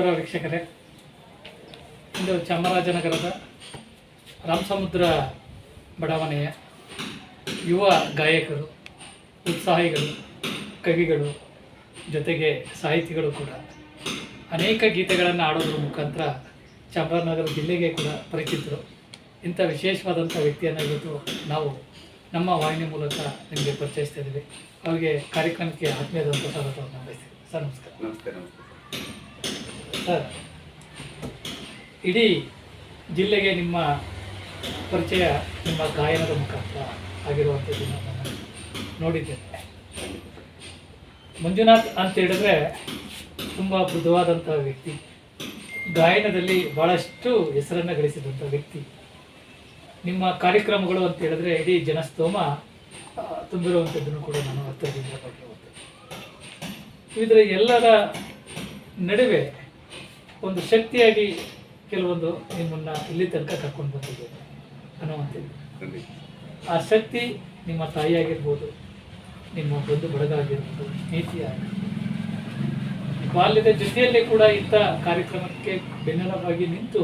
ನಮಸ್ಕಾರ ವೀಕ್ಷಕರೇ. ಇಂದು ಚಾಮರಾಜನಗರದ ರಾಮಸಮುದ್ರ ಬಡಾವಣೆಯ ಯುವ ಗಾಯಕರು, ಉತ್ಸಾಹಿಗಳು, ಕವಿಗಳು ಜೊತೆಗೆ ಸಾಹಿತಿಗಳು ಕೂಡ. ಅನೇಕ ಗೀತೆಗಳನ್ನು ಆಡೋದ್ರ ಮುಖಾಂತರ ಚಾಮರಾಜನಗರ ಜಿಲ್ಲೆಗೆ ಕೂಡ ಪರಿಚಿತರು. ಇಂಥ ವಿಶೇಷವಾದಂಥ ವ್ಯಕ್ತಿಯನ್ನು ಇವತ್ತು ನಾವು ನಮ್ಮ ವಾಹಿನಿ ಮೂಲಕ ನಿಮಗೆ ಪರಿಚಯಿಸ್ತಾ ಇದ್ದೀವಿ. ಅವರಿಗೆ ಕಾರ್ಯಕ್ರಮಕ್ಕೆ ಆತ್ಮೀಯದಂಥ ಸ್ವಾಗತವನ್ನು ಬಯಸ್ತೀವಿ ಸರ್, ನಮಸ್ಕಾರ. ನಮಸ್ತೆ ನಮಸ್ತೆ ಸರ್ ಇಡೀ ಜಿಲ್ಲೆಗೆ ನಿಮ್ಮ ಪರಿಚಯ, ನಿಮ್ಮ ಗಾಯನದ ಮುಖಾಂತರ ಆಗಿರುವಂಥದ್ದು ನಾನು ನೋಡಿದ್ದೇನೆ. ಮಂಜುನಾಥ್ ಅಂತ ಹೇಳಿದ್ರೆ ತುಂಬ ಮೃದುವಾದಂಥ ವ್ಯಕ್ತಿ. ಗಾಯನದಲ್ಲಿ ಭಾಳಷ್ಟು ಹೆಸರನ್ನು ಗಳಿಸಿದಂಥ ವ್ಯಕ್ತಿ. ನಿಮ್ಮ ಕಾರ್ಯಕ್ರಮಗಳು ಅಂತ ಹೇಳಿದ್ರೆ ಇಡೀ ಜನಸ್ತೋಮ ತುಂಬಿರುವಂಥದ್ದನ್ನು ಕೂಡ ನಾನು ಹತ್ತಿರದಿಂದ ಬಗ್ಗೆ ಇದರ ಎಲ್ಲರ ನಡುವೆ ಒಂದು ಶಕ್ತಿಯಾಗಿ ಕೆಲವೊಂದು ನಿಮ್ಮನ್ನ ಇಲ್ಲಿ ತನಕ ಕರ್ಕೊಂಡು ಬಂದಿದೆ. ಅನ್ನುವಂಥದ್ದು ಆ ಶಕ್ತಿ ನಿಮ್ಮ ತಾಯಿ ಆಗಿರ್ಬೋದು ನಿಮ್ಮ ಬಂಧು ಬಳಗ ಆಗಿರ್ಬೋದು ಆಗಿರ್ಬೋದು ಬಾಲ್ಯದ ಜೊತೆಯಲ್ಲೇ ಕೂಡ ಇಂಥ ಕಾರ್ಯಕ್ರಮಕ್ಕೆ ಬೆನ್ನೆಲವಾಗಿ ನಿಂತು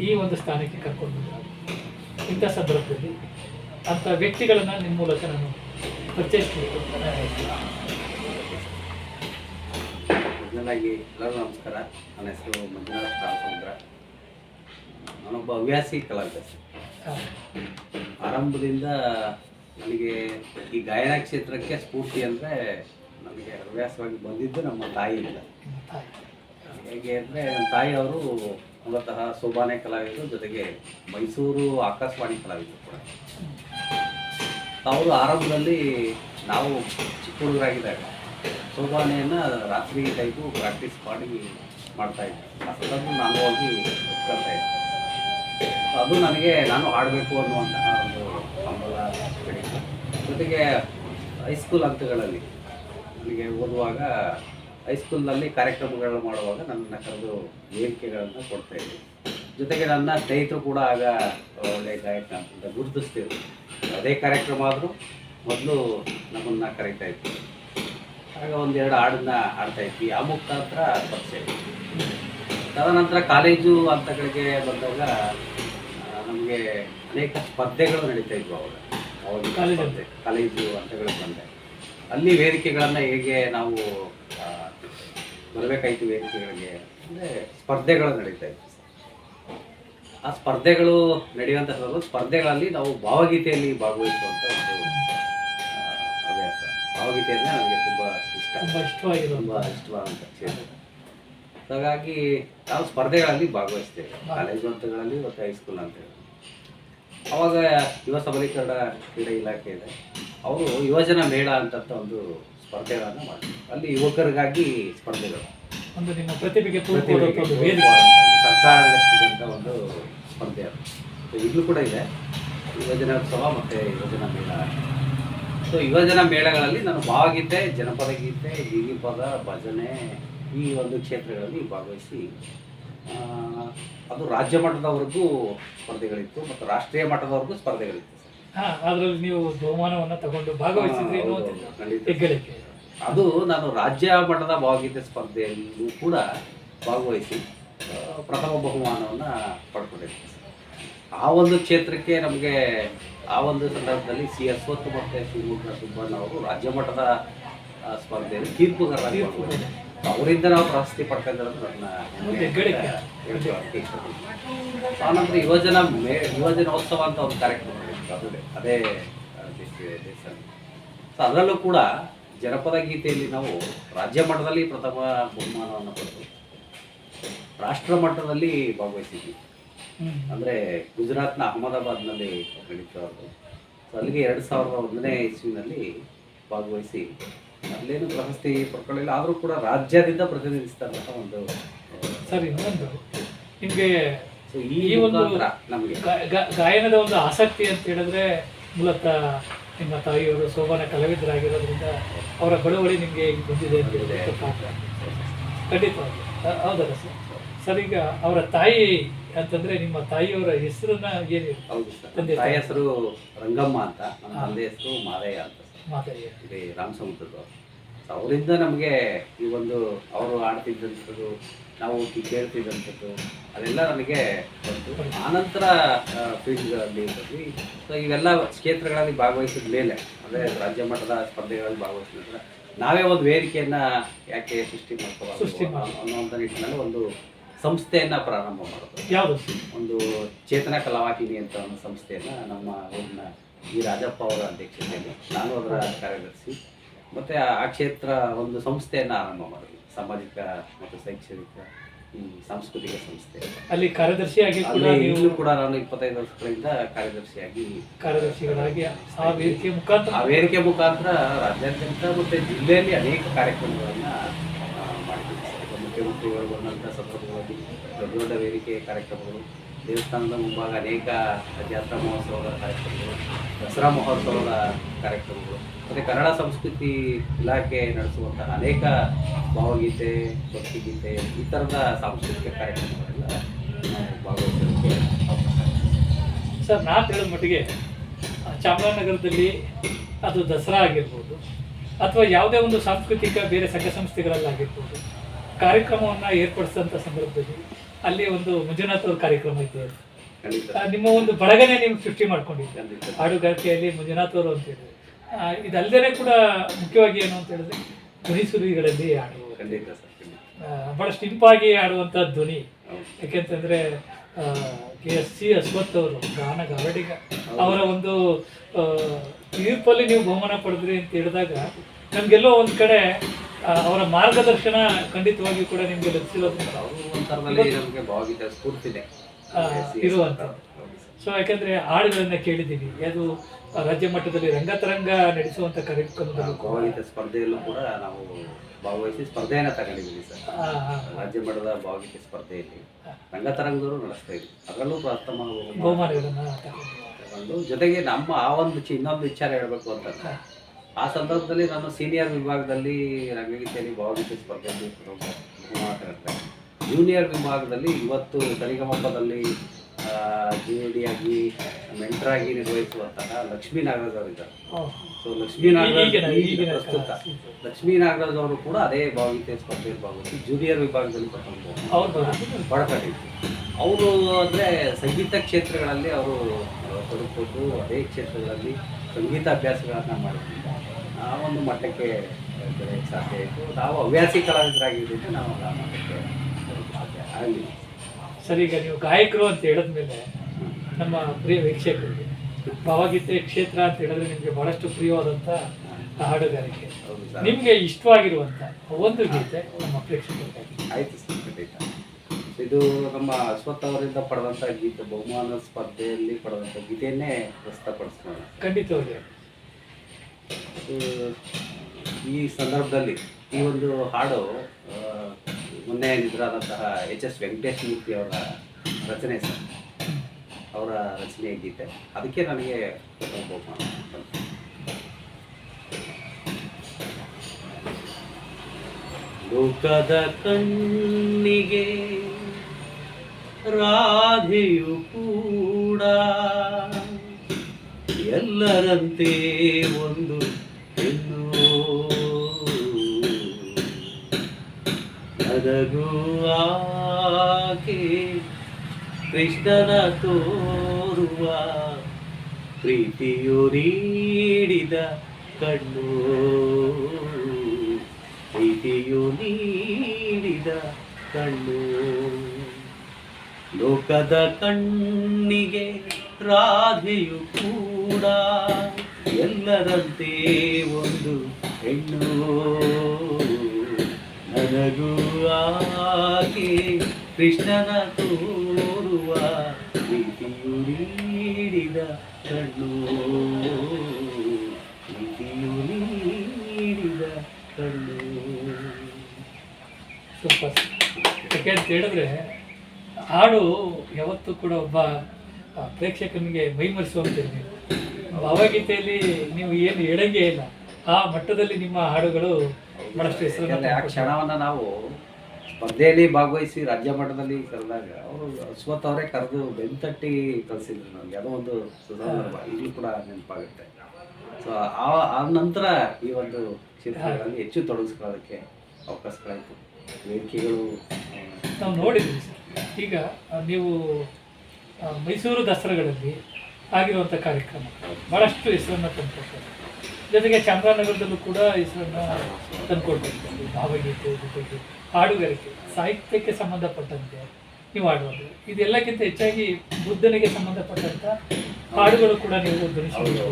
ಈ ಒಂದು ಸ್ಥಾನಕ್ಕೆ ಕರ್ಕೊಂಡು ಇಂಥ ಸಂದರ್ಭದಲ್ಲಿ ಅಂಥ ವ್ಯಕ್ತಿಗಳನ್ನು ನಿಮ್ಮ ಮೂಲಕ ನಾನು ಪರಿಚಯಿಸಬೇಕು ಅಂತ ನಾನು ಎಲ್ಲರೂ ನಮಸ್ಕಾರ. ನನ್ನ ಹೆಸರು ಮಂಜುನಾಥ್ ರಾಮಚಂದ್ರ ನಾನೊಬ್ಬ ಹವ್ಯಾಸಿ ಕಲಾವಿದ. ಆರಂಭದಿಂದ ನನಗೆ ಈ ಗಾಯನ ಕ್ಷೇತ್ರಕ್ಕೆ ಸ್ಫೂರ್ತಿ ಅಂದರೆ ನನಗೆ ಹವ್ಯಾಸವಾಗಿ ಬಂದಿದ್ದು ನಮ್ಮ ತಾಯಿಯಿಂದ ಹೇಗೆ ಅಂದರೆ ನಮ್ಮ ತಾಯಿಯವರು ಮೂಲತಃ ಸೋಬಾನೆ ಕಲಾವಿದರು, ಜೊತೆಗೆ ಮೈಸೂರು ಆಕಾಶವಾಣಿ ಕಲಾವಿದರು ಕೂಡ. ಅವರು ಆರಂಭದಲ್ಲಿ ನಾವು ಚಿಕ್ಕ ಹುಡುಗರಾಗಿದ್ದಾಗ ಸೋಬಾನೆಯನ್ನು ರಾತ್ರಿ ಟೈಪು ಪ್ರಾಕ್ಟೀಸ್ ಮಾಡಿ ಮಾಡ್ತಾ ಇದ್ದೆ. ಅದನ್ನು ನಾನು ಹೋಗಿ ಕಲ್ತಾ ಇದ್ದೆ. ಅದು ನನಗೆ ನಾನು ಆಡಬೇಕು ಅನ್ನುವಂತಹ ಒಂದು ಹಂಬಲ ಬೆಳೀತು. ಜೊತೆಗೆ ಹೈಸ್ಕೂಲ್ ಹಂತಗಳಲ್ಲಿ ನನಗೆ ಓದುವಾಗ ಹೈಸ್ಕೂಲ್ನಲ್ಲಿ ಕಾರ್ಯಕ್ರಮಗಳನ್ನು ಮಾಡುವಾಗ ನನ್ನನ್ನು ಕರೆದು ಹೇಳಿಕೆಗಳನ್ನು ಕೊಡ್ತಾ ಇದ್ದೆ. ಜೊತೆಗೆ ನನ್ನ ಸ್ನೇಹಿತರು ಕೂಡ ಆಗ ಒಳ್ಳೆಯ ಗಾಯಕ ಅಂತ ಗುರುತಿಸ್ತಿದ್ರು. ಅದೇ ಕಾರ್ಯಕ್ರಮ ಆದರೂ ಮೊದಲು ನಮ್ಮನ್ನು ಕರೀತಾ ಇತ್ತು ಆಗ ಒಂದೆರಡು ಹಾಡನ್ನ ಹಾಡ್ತಾ ಇದ್ವಿ. ಆ ಮುಖಾಂತರ ಪರಿಚಯ ತದನಂತರ ಕಾಲೇಜು ಹಂತಗಳಿಗೆ ಬಂದಾಗ ನಮಗೆ ಅನೇಕ ಸ್ಪರ್ಧೆಗಳು ನಡೀತಾ ಇದ್ವು ಅವಾಗ. ಅವಾಗ ಕಾಲೇಜು ಕಾಲೇಜು ಹಂತಗಳಿಗೆ ಬಂದೆ. ಅಲ್ಲಿ ವೇದಿಕೆಗಳನ್ನು ಹೇಗೆ ನಾವು ಬರಬೇಕಾಯಿತು ವೇದಿಕೆಗಳಿಗೆ ಅಂದರೆ ಸ್ಪರ್ಧೆಗಳು ನಡೀತಾ ಇತ್ತು ಆ ಸ್ಪರ್ಧೆಗಳು ನಡೆಯುವಂಥ ಸಂದರ್ಭ ಸ್ಪರ್ಧೆಗಳಲ್ಲಿ ನಾವು ಭಾವಗೀತೆಯಲ್ಲಿ ಭಾಗವಹಿಸುವಂಥ ಒಂದು ಭಾವಗೀತೆ ಅಂದರೆ ನನಗೆ ತುಂಬ ಇಷ್ಟ. ತುಂಬ ಇಷ್ಟವಾಗಿ ತುಂಬ ಇಷ್ಟವಾದಂಥ ಕ್ಷೇತ್ರ. ಹಾಗಾಗಿ ನಾವು ಸ್ಪರ್ಧೆಗಳಲ್ಲಿ ಭಾಗವಹಿಸ್ತೇವೆ ಕಾಲೇಜು ಹಂತಗಳಲ್ಲಿ ಮತ್ತು ಹೈಸ್ಕೂಲ್ ಹಂತಗಳಲ್ಲಿ. ಅವಾಗ ಯುವ ಸಬಲೀಕರಣ ಕ್ರೀಡಾ ಇಲಾಖೆ ಇದೆ. ಅವರು ಯುವಜನ ಮೇಳ ಅಂತ ಒಂದು ಸ್ಪರ್ಧೆಗಳನ್ನು ಮಾಡ್ತಾರೆ. ಅಲ್ಲಿ ಯುವಕರಿಗಾಗಿ ಸ್ಪರ್ಧೆಗಳು. ಒಂದು ನಿಮ್ಮ ಪ್ರತಿಭೆಗೆ ಸರ್ಕಾರ ನಡೆಸಿದಂಥ ಒಂದು ಸ್ಪರ್ಧೆ ಅದು. ಈಗಲೂ ಕೂಡ ಇದೆ. ಯುವಜನೋತ್ಸವ ಮತ್ತು ಯುವಜನ ಮೇಳ. ಸೊ ಯುವಜನ ಮೇಳಗಳಲ್ಲಿ ನಾನು ಭಾವಗೀತೆ ಜನಪದ ಗೀತೆ ಹೀಗಿ ಪದ ಭಜನೆ ಈ ಒಂದು ಕ್ಷೇತ್ರಗಳಲ್ಲಿ ಭಾಗವಹಿಸಿ ಅದು ರಾಜ್ಯ ಮಟ್ಟದವರೆಗೂ ಸ್ಪರ್ಧೆಗಳಿತ್ತು ಮತ್ತು ರಾಷ್ಟ್ರೀಯ ಮಟ್ಟದವರೆಗೂ ಸ್ಪರ್ಧೆಗಳಿತ್ತು. ಅದರಲ್ಲಿ ಅದ್ರಲ್ಲಿ ನೀವು ಬಹುಮಾನವನ್ನು ತಗೊಂಡು ಭಾಗವಹಿಸಿದ್ರಿ. ಅದು ನಾನು ರಾಜ್ಯ ಮಟ್ಟದ ಭಾವಗೀತೆ ಸ್ಪರ್ಧೆಯಲ್ಲೂ ಕೂಡ ಭಾಗವಹಿಸಿ ಪ್ರಥಮ ಬಹುಮಾನವನ್ನು ಪಡ್ಕೊಂಡಿದ್ದೆ. ಆ ಒಂದು ಕ್ಷೇತ್ರಕ್ಕೆ ನಮಗೆ ಆ ಒಂದು ಸಂದರ್ಭದಲ್ಲಿ ಸಿ ಅಶ್ವತ್ಥ ಮತ್ತು ಶಿವಮೊಗ್ಗ ಸುಬ್ಬಣ್ಣ ಅವರು ರಾಜ್ಯ ಮಟ್ಟದ ಸ್ಪರ್ಧೆಯಲ್ಲಿ ತೀರ್ಪು. ಅವರಿಂದ ನಾವು ಪ್ರಶಸ್ತಿ ಪಡ್ಕೊಂಡಿರೋದು ನನ್ನ ಆನಂತರ ಯುವಜನ ಮೇ ಯುವಜನೋತ್ಸವ ಅಂತ ಒಂದು ಕಾರ್ಯಕ್ರಮ ಅದೇ ಅದೇ ಸೊ ಅದರಲ್ಲೂ ಕೂಡ ಜನಪದ ಗೀತೆಯಲ್ಲಿ ನಾವು ರಾಜ್ಯ ಮಟ್ಟದಲ್ಲಿ ಪ್ರಥಮ ಬಹುಮಾನವನ್ನು ಪಡೆದು ರಾಷ್ಟ್ರ ಮಟ್ಟದಲ್ಲಿ ಭಾಗವಹಿಸಿದ್ವಿ. ಅಂದರೆ ಗುಜರಾತ್ನ ಅಹಮದಾಬಾದ್ನಲ್ಲಿ ನಡೀತು ಅವರು ಸೊ ಅಲ್ಲಿಗೆ ಎರಡು ಸಾವಿರದ ಒಂದನೇ ಇಸ್ವಿನಲ್ಲಿ ಭಾಗವಹಿಸಿ ಅಲ್ಲೇನು ಪ್ರಶಸ್ತಿ ಪಡ್ಕೊಳ್ಳಿಲ್ಲ. ಆದರೂ ಕೂಡ ರಾಜ್ಯದಿಂದ ಪ್ರತಿನಿಧಿಸ್ತಾರಂತ ಒಂದು ಸರ್ ಇನ್ನೊಂದು ನಿಮಗೆ ಸೊ ಈ ಒಂದು ನಮಗೆ. ಗಾಯನದ ಒಂದು ಆಸಕ್ತಿ ಅಂತ ಹೇಳಿದ್ರೆ ಮೂಲತಃ ನಿಮ್ಮ ತಾಯಿಯವರು ಶೋಭಾನ ಕಲಾವಿದರಾಗಿರೋದ್ರಿಂದ ಅವರ ಬಳುವಳಿ ನಿಮಗೆ ಈಗ ಬಂದಿದೆ ಅಂತ ಹೇಳಿದ್ರೆ. ಖಂಡಿತವಾಗಿ ಹೌದಲ್ಲ ಸರ್? ಸರ್ ಈಗ ಅವರ ತಾಯಿ ಅಂತಂದ್ರೆ ನಿಮ್ಮ ತಾಯಿಯವರ ಹೆಸರನ್ನ ಏನು ಹೌದು ಸರ್. ತಂದೆ ತಾಯಿ. ಹೆಸರು ರಂಗಮ್ಮ ಅಂತ. ನಮ್ಮ. ತಂದೆ ಹೆಸರು ಮಾದಯ್ಯ ಅಂತ ಸರ್. ಮಾತಾಡಿ ಇಲ್ಲಿ ರಾಮಸಮುದ್ರದವರು ಅವರಿಂದ ನಮಗೆ ಈ ಒಂದು ಅವರು ಆಡ್ತಿದ್ದಂಥದ್ದು ನಾವು ಕೇಳ್ತಿದ್ದಂಥದ್ದು ಅದೆಲ್ಲ ನಮಗೆ ಬಂತು. ಆನಂತರ ಫೀಲ್ಡ್ಗಳಲ್ಲಿ ಬಂದ್ವಿ. ಸೊ ಇವೆಲ್ಲ ಕ್ಷೇತ್ರಗಳಲ್ಲಿ ಭಾಗವಹಿಸಿದ ಮೇಲೆ ಅಂದರೆ ರಾಜ್ಯ ಮಟ್ಟದ ಸ್ಪರ್ಧೆಗಳಲ್ಲಿ ಭಾಗವಹಿಸಿದ ನಂತರ ನಾವೇ ಒಂದು ವೇದಿಕೆಯನ್ನು ಯಾಕೆ ಸೃಷ್ಟಿ ಸೃಷ್ಟಿ ಮಾಡ್ಕೋಬಾರ್ದು ಅನ್ನೋ ಅನ್ನುವಂಥ ನಿಟ್ಟಿನಲ್ಲಿ ಒಂದು ಸಂಸ್ಥೆಯನ್ನ ಪ್ರಾರಂಭ ಮಾಡೋದು. ಯಾವುದು? ಒಂದು ಚೇತನ ಕಲಾವಾಹಿನಿ ಅಂತ ಒಂದು ಸಂಸ್ಥೆಯನ್ನ ನಮ್ಮ ಊರಿನ ಈ ರಾಜಪ್ಪ ಅವರ ಅಧ್ಯಕ್ಷತೆಯಲ್ಲಿ ನಾನು ಅದರ ಕಾರ್ಯದರ್ಶಿ. ಮತ್ತೆ ಆ ಕ್ಷೇತ್ರ ಒಂದು ಸಂಸ್ಥೆಯನ್ನ ಆರಂಭ ಮಾಡಿದ್ವಿ. ಸಾಮಾಜಿಕ ಮತ್ತು ಶೈಕ್ಷಣಿಕ ಈ ಸಾಂಸ್ಕೃತಿಕ ಸಂಸ್ಥೆ. ಅಲ್ಲಿ ಕಾರ್ಯದರ್ಶಿಯಾಗಿ ಕೂಡ ಈಗಲೂ ನಾನು ಇಪ್ಪತ್ತೈದು ವರ್ಷಗಳಿಂದ ಕಾರ್ಯದರ್ಶಿಯಾಗಿ ಕಾರ್ಯದರ್ಶಿಗಳಾಗಿ ಆ ವೇದಿಕೆ ಮುಖಾಂತರ ಆ ವೇದಿಕೆ ಮುಖಾಂತರ ರಾಜ್ಯಾದ್ಯಂತ ಮತ್ತು ಜಿಲ್ಲೆಯಲ್ಲಿ ಅನೇಕ ಕಾರ್ಯಕ್ರಮಗಳನ್ನು ಮಾಡಿದ್ದೀವಿ. ಮುಖ್ಯಮಂತ್ರಿಗಳು ಬಂದಂಥ ಸಂದರ್ಭದಲ್ಲಿ ದೊಡ್ಡ ದೊಡ್ಡ ವೇದಿಕೆ ಕಾರ್ಯಕ್ರಮಗಳು, ದೇವಸ್ಥಾನದ ಮುಂಭಾಗ ಅನೇಕ ಜಾತ್ರಾ ಮಹೋತ್ಸವದ ಕಾರ್ಯಕ್ರಮಗಳು, ದಸರಾ ಮಹೋತ್ಸವದ ಕಾರ್ಯಕ್ರಮಗಳು, ಮತ್ತು ಕನ್ನಡ ಸಂಸ್ಕೃತಿ ಇಲಾಖೆ ನಡೆಸುವಂತಹ ಅನೇಕ ಭಾವಗೀತೆ, ಭಕ್ತಿಗೀತೆ, ಈ ಥರದ ಸಾಂಸ್ಕೃತಿಕ ಕಾರ್ಯಕ್ರಮಗಳೆಲ್ಲ ಭಾಗವಹಿಸಲಿಕ್ಕೆ ಸರ್ ನಾ ತಿಳಿದ ಮಟ್ಟಿಗೆ ಚಾಮರಾಜನಗರದಲ್ಲಿ ಅದು ದಸರಾ ಆಗಿರ್ಬೋದು, ಅಥವಾ ಯಾವುದೇ ಒಂದು ಸಾಂಸ್ಕೃತಿಕ ಬೇರೆ ಸಂಘ ಸಂಸ್ಥೆಗಳಲ್ಲಾಗಿರ್ಬೋದು, ಕಾರ್ಯಕ್ರಮವನ್ನು ಏರ್ಪಡಿಸಿದಂಥ ಸಂದರ್ಭದಲ್ಲಿ ಅಲ್ಲಿ ಒಂದು ಮಂಜುನಾಥ್ ಅವ್ರ ಕಾರ್ಯಕ್ರಮ ಇತ್ತು ನಿಮ್ಮ ಒಂದು ಬಳಗನೆ ನೀವು ಸೃಷ್ಟಿ ಮಾಡ್ಕೊಂಡಿದ್ದೆ. ಹಾಡುಗಾರಿಕೆಯಲ್ಲಿ ಮಂಜುನಾಥ್ ಅವರು ಅಂತ ಹೇಳಿದ್ರೆ. ಆ, ಕೂಡ ಮುಖ್ಯವಾಗಿ ಏನು ಅಂತ ಹೇಳಿದ್ರೆ ಧ್ವನಿ ಸುರಿಗಳಲ್ಲಿ ಹಾಡು ಬಹಳಷ್ಟು ಇಂಪಾಗಿ ಆಡುವಂಥ ಧ್ವನಿ. ಯಾಕೆಂತಂದ್ರೆ ಕೆ ಎಸ್ ಸಿ ಅಶ್ವಥ್ ಅವರು ಗಾನ ಗಾವಡಿಗ ಅವರ ಒಂದು ತೀರ್ಪಲ್ಲಿ ನೀವು ಬಹುಮಾನ ಪಡೆದ್ರಿ ಅಂತ ಹೇಳಿದಾಗ ನಮ್ಗೆಲ್ಲೋ ಒಂದ್ ಕಡೆ ಅವರ ಮಾರ್ಗದರ್ಶನ ಖಂಡಿತವಾಗಿ ಕೂಡ ನಿಮ್ಗೆ ಲಭಿಸಿರೋದ್ರಿಂದ ನಮಗೆ ಇರುವಂಥದ್ದು. ಸೊ ಯಾಕಂದ್ರೆ ಹಾಡುಗಳನ್ನ ಕೇಳಿದ್ದೀವಿ. ಅದು ರಾಜ್ಯ ಮಟ್ಟದಲ್ಲಿ ರಂಗತರಂಗ ನಡೆಸುವಂತ ಕಾರ್ಯಕ್ರಮದಲ್ಲಿ ಭಾವಗೀತ ಸ್ಪರ್ಧೆಯಲ್ಲೂ ಕೂಡ ನಾವು ಭಾಗವಹಿಸಿ ಸ್ಪರ್ಧೆಯನ್ನ ತಗೊಂಡಿದ್ದೀವಿ ಸರ್. ರಾಜ್ಯ ಮಟ್ಟದ ಭಾವಗೀತೆ ಸ್ಪರ್ಧೆಯಲ್ಲಿ ರಂಗತರಂಗದವರು ನಡೆಸ್ತಾ ಇದ್ವಿ. ಅದರಲ್ಲೂ ಪ್ರಥಮ ಬಹುಮಾನ ಬಹುಮಾನಗಳನ್ನ ತಗೊಂಡು ಜೊತೆಗೆ ನಮ್ಮ ಆ ಒಂದು ಇನ್ನೊಂದು ವಿಚಾರ ಹೇಳಬೇಕು ಅಂತಂದ್ರೆ ಆ ಸಂದರ್ಭದಲ್ಲಿ ನಾನು ಸೀನಿಯರ್ ವಿಭಾಗದಲ್ಲಿ ರಂಗಗೀತೆಯಲ್ಲಿ ಭಾವಗೀತೆ ಸ್ಪರ್ಧೆಯಲ್ಲಿ ಮಾತಾಡ್ತೇನೆ ಜೂನಿಯರ್ ವಿಭಾಗದಲ್ಲಿ ಇವತ್ತು ಸರಿಗಮಪದಲ್ಲಿ ಜಿ ಮೆಂಟ್ರಾಗಿ ನಿರ್ವಹಿಸುವಂತಹ ಲಕ್ಷ್ಮೀ ನಾಗರಾಜ್ ಅವರಿದ್ದಾರೆ ಸೊ ಲಕ್ಷ್ಮೀ ನಾಗರಾಜ್ ಪ್ರಸ್ತುತ. ಲಕ್ಷ್ಮೀ ನಾಗರಾಜ್ ಅವರು ಕೂಡ ಅದೇ ಭಾವಗೀತೆ ಸ್ಪರ್ಧೆಯಲ್ಲಿ ಭಾಗವಹಿಸಿ ಜೂನಿಯರ್ ವಿಭಾಗದಲ್ಲಿ ಪ್ರಥಮ ಅವ್ರು ಅಂದರೆ ಸಂಗೀತ ಕ್ಷೇತ್ರಗಳಲ್ಲಿ ಅವರು ತೊಡಕೊಂಡು ಅದೇ ಕ್ಷೇತ್ರಗಳಲ್ಲಿ ಸಂಗೀತ ಅಭ್ಯಾಸಗಳನ್ನು ಮಾಡಿದ್ರಿಂದ ಆ ಒಂದು ಮಟ್ಟಕ್ಕೆ ಬೆಳೆಯಕ್ಕೆ ಸಾಧ್ಯ ಆಯಿತು. ನಾವು ಹವ್ಯಾಸಿ ಕಲಾವಿದರಾಗಿದ್ದರಿಂದ ನಾವು ಆ ಮಟ್ಟಕ್ಕೆ ಸಾಧ್ಯ ಆಗಲಿಲ್ಲ. ಸರ್ ಈಗ ನೀವು ಗಾಯಕರು ಅಂತ ಹೇಳಿದ್ಮೇಲೆ ನಮ್ಮ ಪ್ರಿಯ ವೀಕ್ಷಕರಿಗೆ ಭಾವಗೀತೆ ಕ್ಷೇತ್ರ ಅಂತ ಹೇಳಿದ್ರೆ ನಿಮಗೆ ಬಹಳಷ್ಟು ಪ್ರಿಯವಾದಂಥ ಹಾಡುಗಾರಿಕೆ ನಿಮಗೆ ಇಷ್ಟವಾಗಿರುವಂಥ ಒಂದು ಗೀತೆ ನಮ್ಮ ಪ್ರೇಕ್ಷಕರಿಗಾಗಿ ಆಯಿತು ಸರ್ ಖಂಡಿತ. ಇದು ನಮ್ಮ ಅಶ್ವಥ್ ಅವರಿಂದ ಪಡೆದಂಥ ಗೀತೆ ಬಹುಮಾನ ಸ್ಪರ್ಧೆಯಲ್ಲಿ ಪಡೆದಂಥ ಗೀತೆಯನ್ನೇ ಪ್ರಸ್ತುತಪಡಿಸೋಣ ಖಂಡಿತವಾಗಿ ಈ ಸಂದರ್ಭದಲ್ಲಿ ಈ ಒಂದು ಹಾಡು ಮೊನ್ನೆ ನಿಧರಾದಂತಹ ಎಚ್ ಎಸ್ ವೆಂಕಟೇಶ್ ಮೂರ್ತಿ ಅವರ ರಚನೆ ಸರ್. ಅವರ ರಚನೆ ಗೀತೆ. ಅದಕ್ಕೆ ನನಗೆ ಲೋಕದ ಕಣ್ಣಿಗೆ ರಾಧೆಯು ಕೂಡ ಎಲ್ಲರಂತೆ ಒಂದು ಹೆಣ್ಣು. ನದಗೂ ಆಕೆ ಕೃಷ್ಣನ ತೋರುವ ಪ್ರೀತಿಯು ನೀಡಿದ ಕಣ್ಣು. ಪ್ರೀತಿಯು ನೀಡಿದ ಕಣ್ಣು. ಲೋಕದ ಕಣ್ಣಿಗೆ ರಾಧೆಯು ಕೂಡ ಎಲ್ಲರಂತೆ ಒಂದು ಹೆಣ್ಣು. ನನಗೂ ಆಕೆ ಕೃಷ್ಣನ ತೋರುವ ಪ್ರೀತಿಯು ನೀಡಿದ ಕಣ್ಣು. ಪ್ರೀತಿಯು ನೀಡಿದ ಕಣ್ಣು. ಸೂಪರ್. ಹಾಡು ಯಾವತ್ತೂ ಕೂಡ ಒಬ್ಬ ಪ್ರೇಕ್ಷಕನಿಗೆ ಮೈಮರೆಸುವಂಥದ್ದು ಭಾವಗೀತೆಯಲ್ಲಿ ನೀವು ಏನು ಹೇಳಂಗೆ ಇಲ್ಲ. ಆ ಮಟ್ಟದಲ್ಲಿ ನಿಮ್ಮ ಹಾಡುಗಳು ಬಹಳಷ್ಟು ಹೆಸರು ಆ ಕ್ಷಣವನ್ನ ನಾವು ಸ್ಪರ್ಧೆಯಲ್ಲಿ ಭಾಗವಹಿಸಿ ರಾಜ್ಯ ಮಟ್ಟದಲ್ಲಿ ಕರೆದಾಗ ಅವರು ಅಶ್ವಥ್ ಅವರೇ ಕರೆದು ಬೆಂತಟ್ಟಿ ಕಲಿಸಿದ್ರು ನನಗೆ ಅದೋ ಒಂದು ಸಂದರ್ಭ ಇಲ್ಲಿ ಕೂಡ ನೆನಪಾಗುತ್ತೆ. ಸೊ ಆ ಆ ನಂತರ ಈ ಒಂದು ಕ್ಷೇತ್ರಗಳಲ್ಲಿ ಹೆಚ್ಚು ತೊಡಗಿಸ್ಕೊಳ್ಳೋದಕ್ಕೆ ಅವಕಾಶಗಳಾಯಿತು ವೇದಿಕೆಗಳು ನಾವು ನೋಡಿದ್ವಿ ಈಗ ನೀವು ಮೈಸೂರು ದಸರಾಗಳಲ್ಲಿ ಆಗಿರುವಂಥ ಕಾರ್ಯಕ್ರಮ. ಭಾಳಷ್ಟು ಹೆಸರನ್ನು ತಂದುಕೊಡ್ತಾರೆ ಜೊತೆಗೆ ಚಾಮರಾಜನಗರದಲ್ಲೂ ಕೂಡ ಹೆಸರನ್ನು ತಂದುಕೊಡ್ತಾರೆ ಭಾವಗೀತೆ ಜೊತೆಗೆ ಹಾಡುಗಾರಿಕೆ ಸಾಹಿತ್ಯಕ್ಕೆ ಸಂಬಂಧಪಟ್ಟಂತೆ ನೀವು ಹಾಡುವುದು ಇದೆಲ್ಲಕ್ಕಿಂತ ಹೆಚ್ಚಾಗಿ ಬುದ್ಧನಿಗೆ ಸಂಬಂಧಪಟ್ಟಂಥ ಹಾಡುಗಳು ಕೂಡ ನೀವು ಧ್ವನಿಸಬಹುದು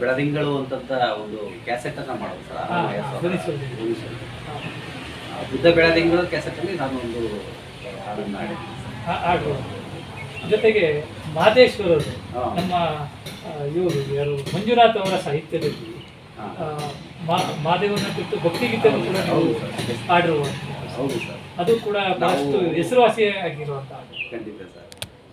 ಬೆಳದಿಂಗಳು ಅಂತಂತ ಒಂದು ಕ್ಯಾಸೆಟ್ ಅನ್ನ ಮಾಡೋದು ಸರ್ ಬುದ್ಧ ಬೆಳದಿಂಗಳು ಕ್ಯಾಸೆಟ್ ಅಲ್ಲಿ ನಾನು ಒಂದು ಹಾಡನ್ನು ಹಾಡಿದ್ದೀನಿ ಹಾ- ಜೊತೆಗೆ ಮಾದೇಶ್ವರರು ನಮ್ಮ ಇವರು ಯಾರು ಮಂಜುನಾಥ್ ಅವರ ಸಾಹಿತ್ಯದಲ್ಲಿ ಮಾದೇವನ ಕುರಿತು ಭಕ್ತಿಗೀತೆಯನ್ನು ಕೂಡ ನಾವು ಹೌದು ಸರ್. ಹಾಡಿರುವಂಥ ಅದು ಕೂಡ ಬಹಳಷ್ಟು ಹೆಸರುವಾಸಿ ಆಗಿರುವಂಥ ಖಂಡಿತ ಸರ್.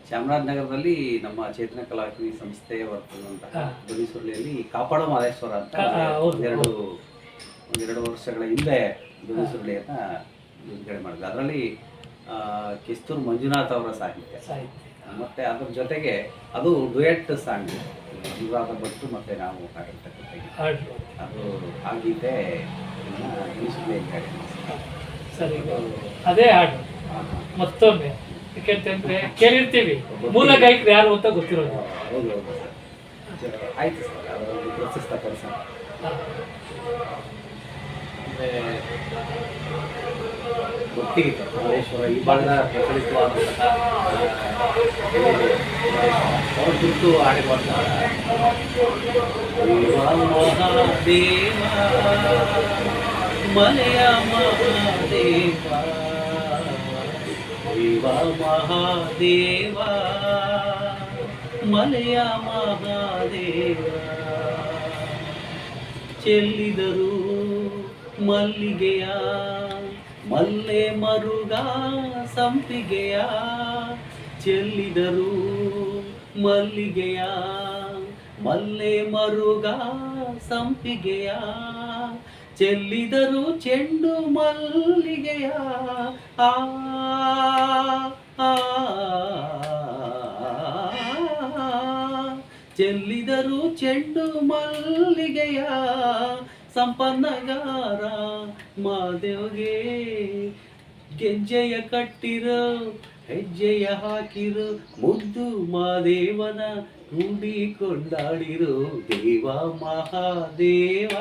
ಚಾಮರಾಜನಗರದಲ್ಲಿ ನಮ್ಮ ಚೇತನ ಕಲಾಕೃತಿ ಸಂಸ್ಥೆ ಬರ್ತದಂತಹ. ಧ್ವನಿಸುರುಳಿಯಲ್ಲಿ ಕಾಪಾಡೋ ಮಾದೇಶ್ವರ ಅಂತ ಎರಡು ಒಂದೆರಡು ಒಂದೆರಡು ವರ್ಷಗಳ ಹಿಂದೆ ಧ್ವನಿಸುರುಳಿಯನ್ನ ಬಿಡುಗಡೆ ಮಾಡಿದ್ವಿ ಅದರಲ್ಲಿ ಕಿಸ್ತೂರು ಮಂಜುನಾಥ್ ಅವರ ಸಾಹಿತ್ಯ. ಸಾಹಿತ್ಯ. ಮತ್ತೆ ಅದ್ರ ಜೊತೆಗೆ ಅದು ಡುಯೆಟ್ ಸಾಂಗ್ ಅನುರಾಧ ಭಟ್ಟು ಮತ್ತೆ ನಾವು ಹಾಡಿರ್ತಕ್ಕಂಥ ಅದು ಆ ಗೀತೆ ಸರ್. ಅದೇ ಹಾಡು. ಮತ್ತೊಮ್ಮೆ. ಯಾಕೆಂತಂದ್ರೆ ಕೇಳಿರ್ತೀವಿ. ಮೂಲ ಗಾಯಕರು ಯಾರು ಅಂತ ಗೊತ್ತಿರೋದು ಆಯ್ತು ಸರ್. ಪ್ರಶಸ್ತ ಕೆಲಸ ಗೊತ್ತಿಗೆ ಮಹೇಶ್ವರ ಈ ಭಾಗದ ಪ್ರಚಲಿತವಾದಂತಹ ಅವರು ಕುರಿತು ಆಡಿರುವಂತಹ ದೇವ ಮಹಾದೇವ, ಮನೆಯ ಮಹಾದೇವ, ದೇವ ಮಹಾದೇವ ಮಲೆಯ ಮಹಾದೇವ, ಚೆಲ್ಲಿದರು ಮಲ್ಲಿಗೆಯ ಮಲ್ಲೆ ಮರುಗ ಸಂಪಿಗೆಯ ಚೆಲ್ಲಿದರು ಮಲ್ಲಿಗೆಯ ಮಲ್ಲೆ ಮರುಗ ಸಂಪಿಗೆಯ ಚೆಲ್ಲಿದರು ಚೆಂಡು ಮಲ್ಲಿಗೆಯ ಆ ಚೆಲ್ಲಿದರು ಚೆಂಡು ಮಲ್ಲಿಗೆಯ ಸಂಪನ್ನಗಾರ ಮಾದೇವ್ಗೆ ಗೆಜ್ಜೆಯ ಕಟ್ಟಿರೋ, ಹೆಜ್ಜೆಯ ಹಾಕಿರು, ಮುದ್ದು ಮಾದೇವನ ಕೂಡಿ ಕೊಂಡಾಡಿರೋ ದೇವ ಮಹಾದೇವ,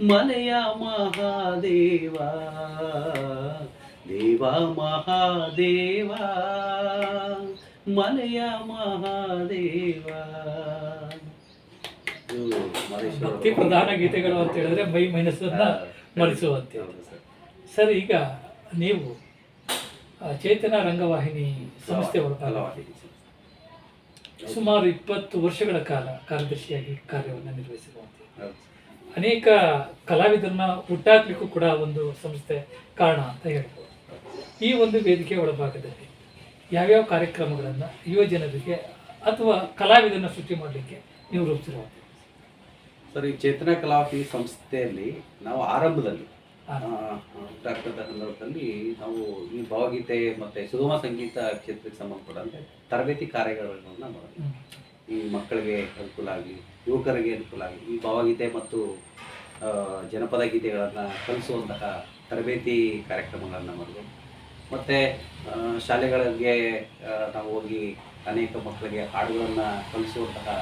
ಮಲೆಯ ಮಹಾದೇವ, ದೇವ ಮಹಾದೇವ, ಮಲೆಯ ಮಹಾದೇವ. ಭಕ್ತಿ ಪ್ರಧಾನ ಗೀತೆಗಳು ಅಂತ ಹೇಳಿದ್ರೆ ಮೈ ಮೈನಸ್ ಮರೆಸುವಂತೆ ಸರ್. ಈಗ ನೀವು ಚೇತನ ರಂಗವಾಹಿನಿ ಸಂಸ್ಥೆ. ಸುಮಾರು ಇಪ್ಪತ್ತು ವರ್ಷಗಳ ಕಾಲ ಕಾರ್ಯದರ್ಶಿಯಾಗಿ ಕಾರ್ಯವನ್ನು ನಿರ್ವಹಿಸಿರುವಂತೆ. ಅನೇಕ ಕಲಾವಿದರನ್ನ ಹುಟ್ಟಾಕ್ಲಿಕ್ಕೂ ಕೂಡ ಒಂದು ಸಂಸ್ಥೆ ಕಾರಣ ಅಂತ ಹೇಳ್ಬೋದು ಈ ಒಂದು ವೇದಿಕೆ ಒಳಭಾಗದಲ್ಲಿ ಯಾವ್ಯಾವ ಕಾರ್ಯಕ್ರಮಗಳನ್ನು ಯುವ ಜನರಿಗೆ ಅಥವಾ ಕಲಾವಿದರನ್ನ ಸೃಷ್ಟಿ ಮಾಡಲಿಕ್ಕೆ ನೀವು ರೂಪಿಸಿರುವಂತೆ ಸರ್ ಈ ಚೇತನ ಕಲಾಪಿ ಸಂಸ್ಥೆಯಲ್ಲಿ ನಾವು ಆರಂಭದಲ್ಲಿ ಡಾಕ್ಟರ್ ಸಂದರ್ಭದಲ್ಲಿ ನಾವು ಈ ಭಾವಗೀತೆ ಮತ್ತು ಸುಗಮ ಸಂಗೀತ ಕ್ಷೇತ್ರಕ್ಕೆ ಸಂಬಂಧಪಟ್ಟಂತೆ ತರಬೇತಿ ಕಾರ್ಯಗಳನ್ನು ಮಾಡಿದ್ವಿ ಈ ಮಕ್ಕಳಿಗೆ ಅನುಕೂಲ ಆಗಲಿ ಯುವಕರಿಗೆ ಅನುಕೂಲ ಆಗಲಿ ಈ ಭಾವಗೀತೆ ಮತ್ತು ಜನಪದ ಗೀತೆಗಳನ್ನು ಕಲಿಸುವಂತಹ ತರಬೇತಿ ಕಾರ್ಯಕ್ರಮಗಳನ್ನು ಮಾಡಿದೆ. ಮತ್ತು ಶಾಲೆಗಳಿಗೆ ನಾವು ಹೋಗಿ ಅನೇಕ ಮಕ್ಕಳಿಗೆ ಹಾಡುಗಳನ್ನು ಕಲಿಸುವಂತಹ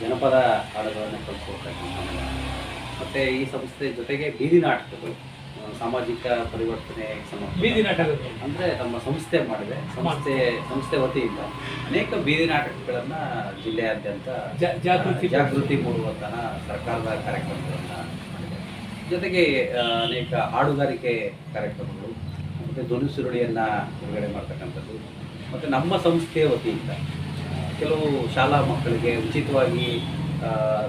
ಜನಪದ ಹಾಡುಗಳನ್ನು ಕಲಿಸ್ಕೊಡ್ತಕ್ಕಂಥ ಮತ್ತು ಈ ಸಂಸ್ಥೆ ಜೊತೆಗೆ ಬೀದಿ ನಾಟಕಗಳು ಸಾಮಾಜಿಕ ಪರಿವರ್ತನೆ ಬೀದಿ ನಾಟಕ ಅಂದ್ರೆ ನಮ್ಮ ಸಂಸ್ಥೆ ಮಾಡಿದೆ. ಸಂಸ್ಥೆ ಸಂಸ್ಥೆ ವತಿಯಿಂದ ಅನೇಕ ಬೀದಿ ನಾಟಕಗಳನ್ನು ಜಿಲ್ಲೆಯಾದ್ಯಂತ ಜಾಗೃತಿ ಜಾಗೃತಿ ಮೂಡುವಂತಹ ಸರ್ಕಾರದ ಕಾರ್ಯಕ್ರಮಗಳನ್ನು ಮಾಡಿದೆ. ಜೊತೆಗೆ ಅನೇಕ ಹಾಡುಗಾರಿಕೆ ಕಾರ್ಯಕ್ರಮಗಳು ಮತ್ತೆ ಧ್ವನಿ ಸುರುಳಿಯನ್ನು ಬಿಡುಗಡೆ ಮಾಡ್ತಕ್ಕಂಥದ್ದು. ಮತ್ತೆ ನಮ್ಮ ಸಂಸ್ಥೆಯ ವತಿಯಿಂದ ಕೆಲವು ಶಾಲಾ ಮಕ್ಕಳಿಗೆ ಉಚಿತವಾಗಿ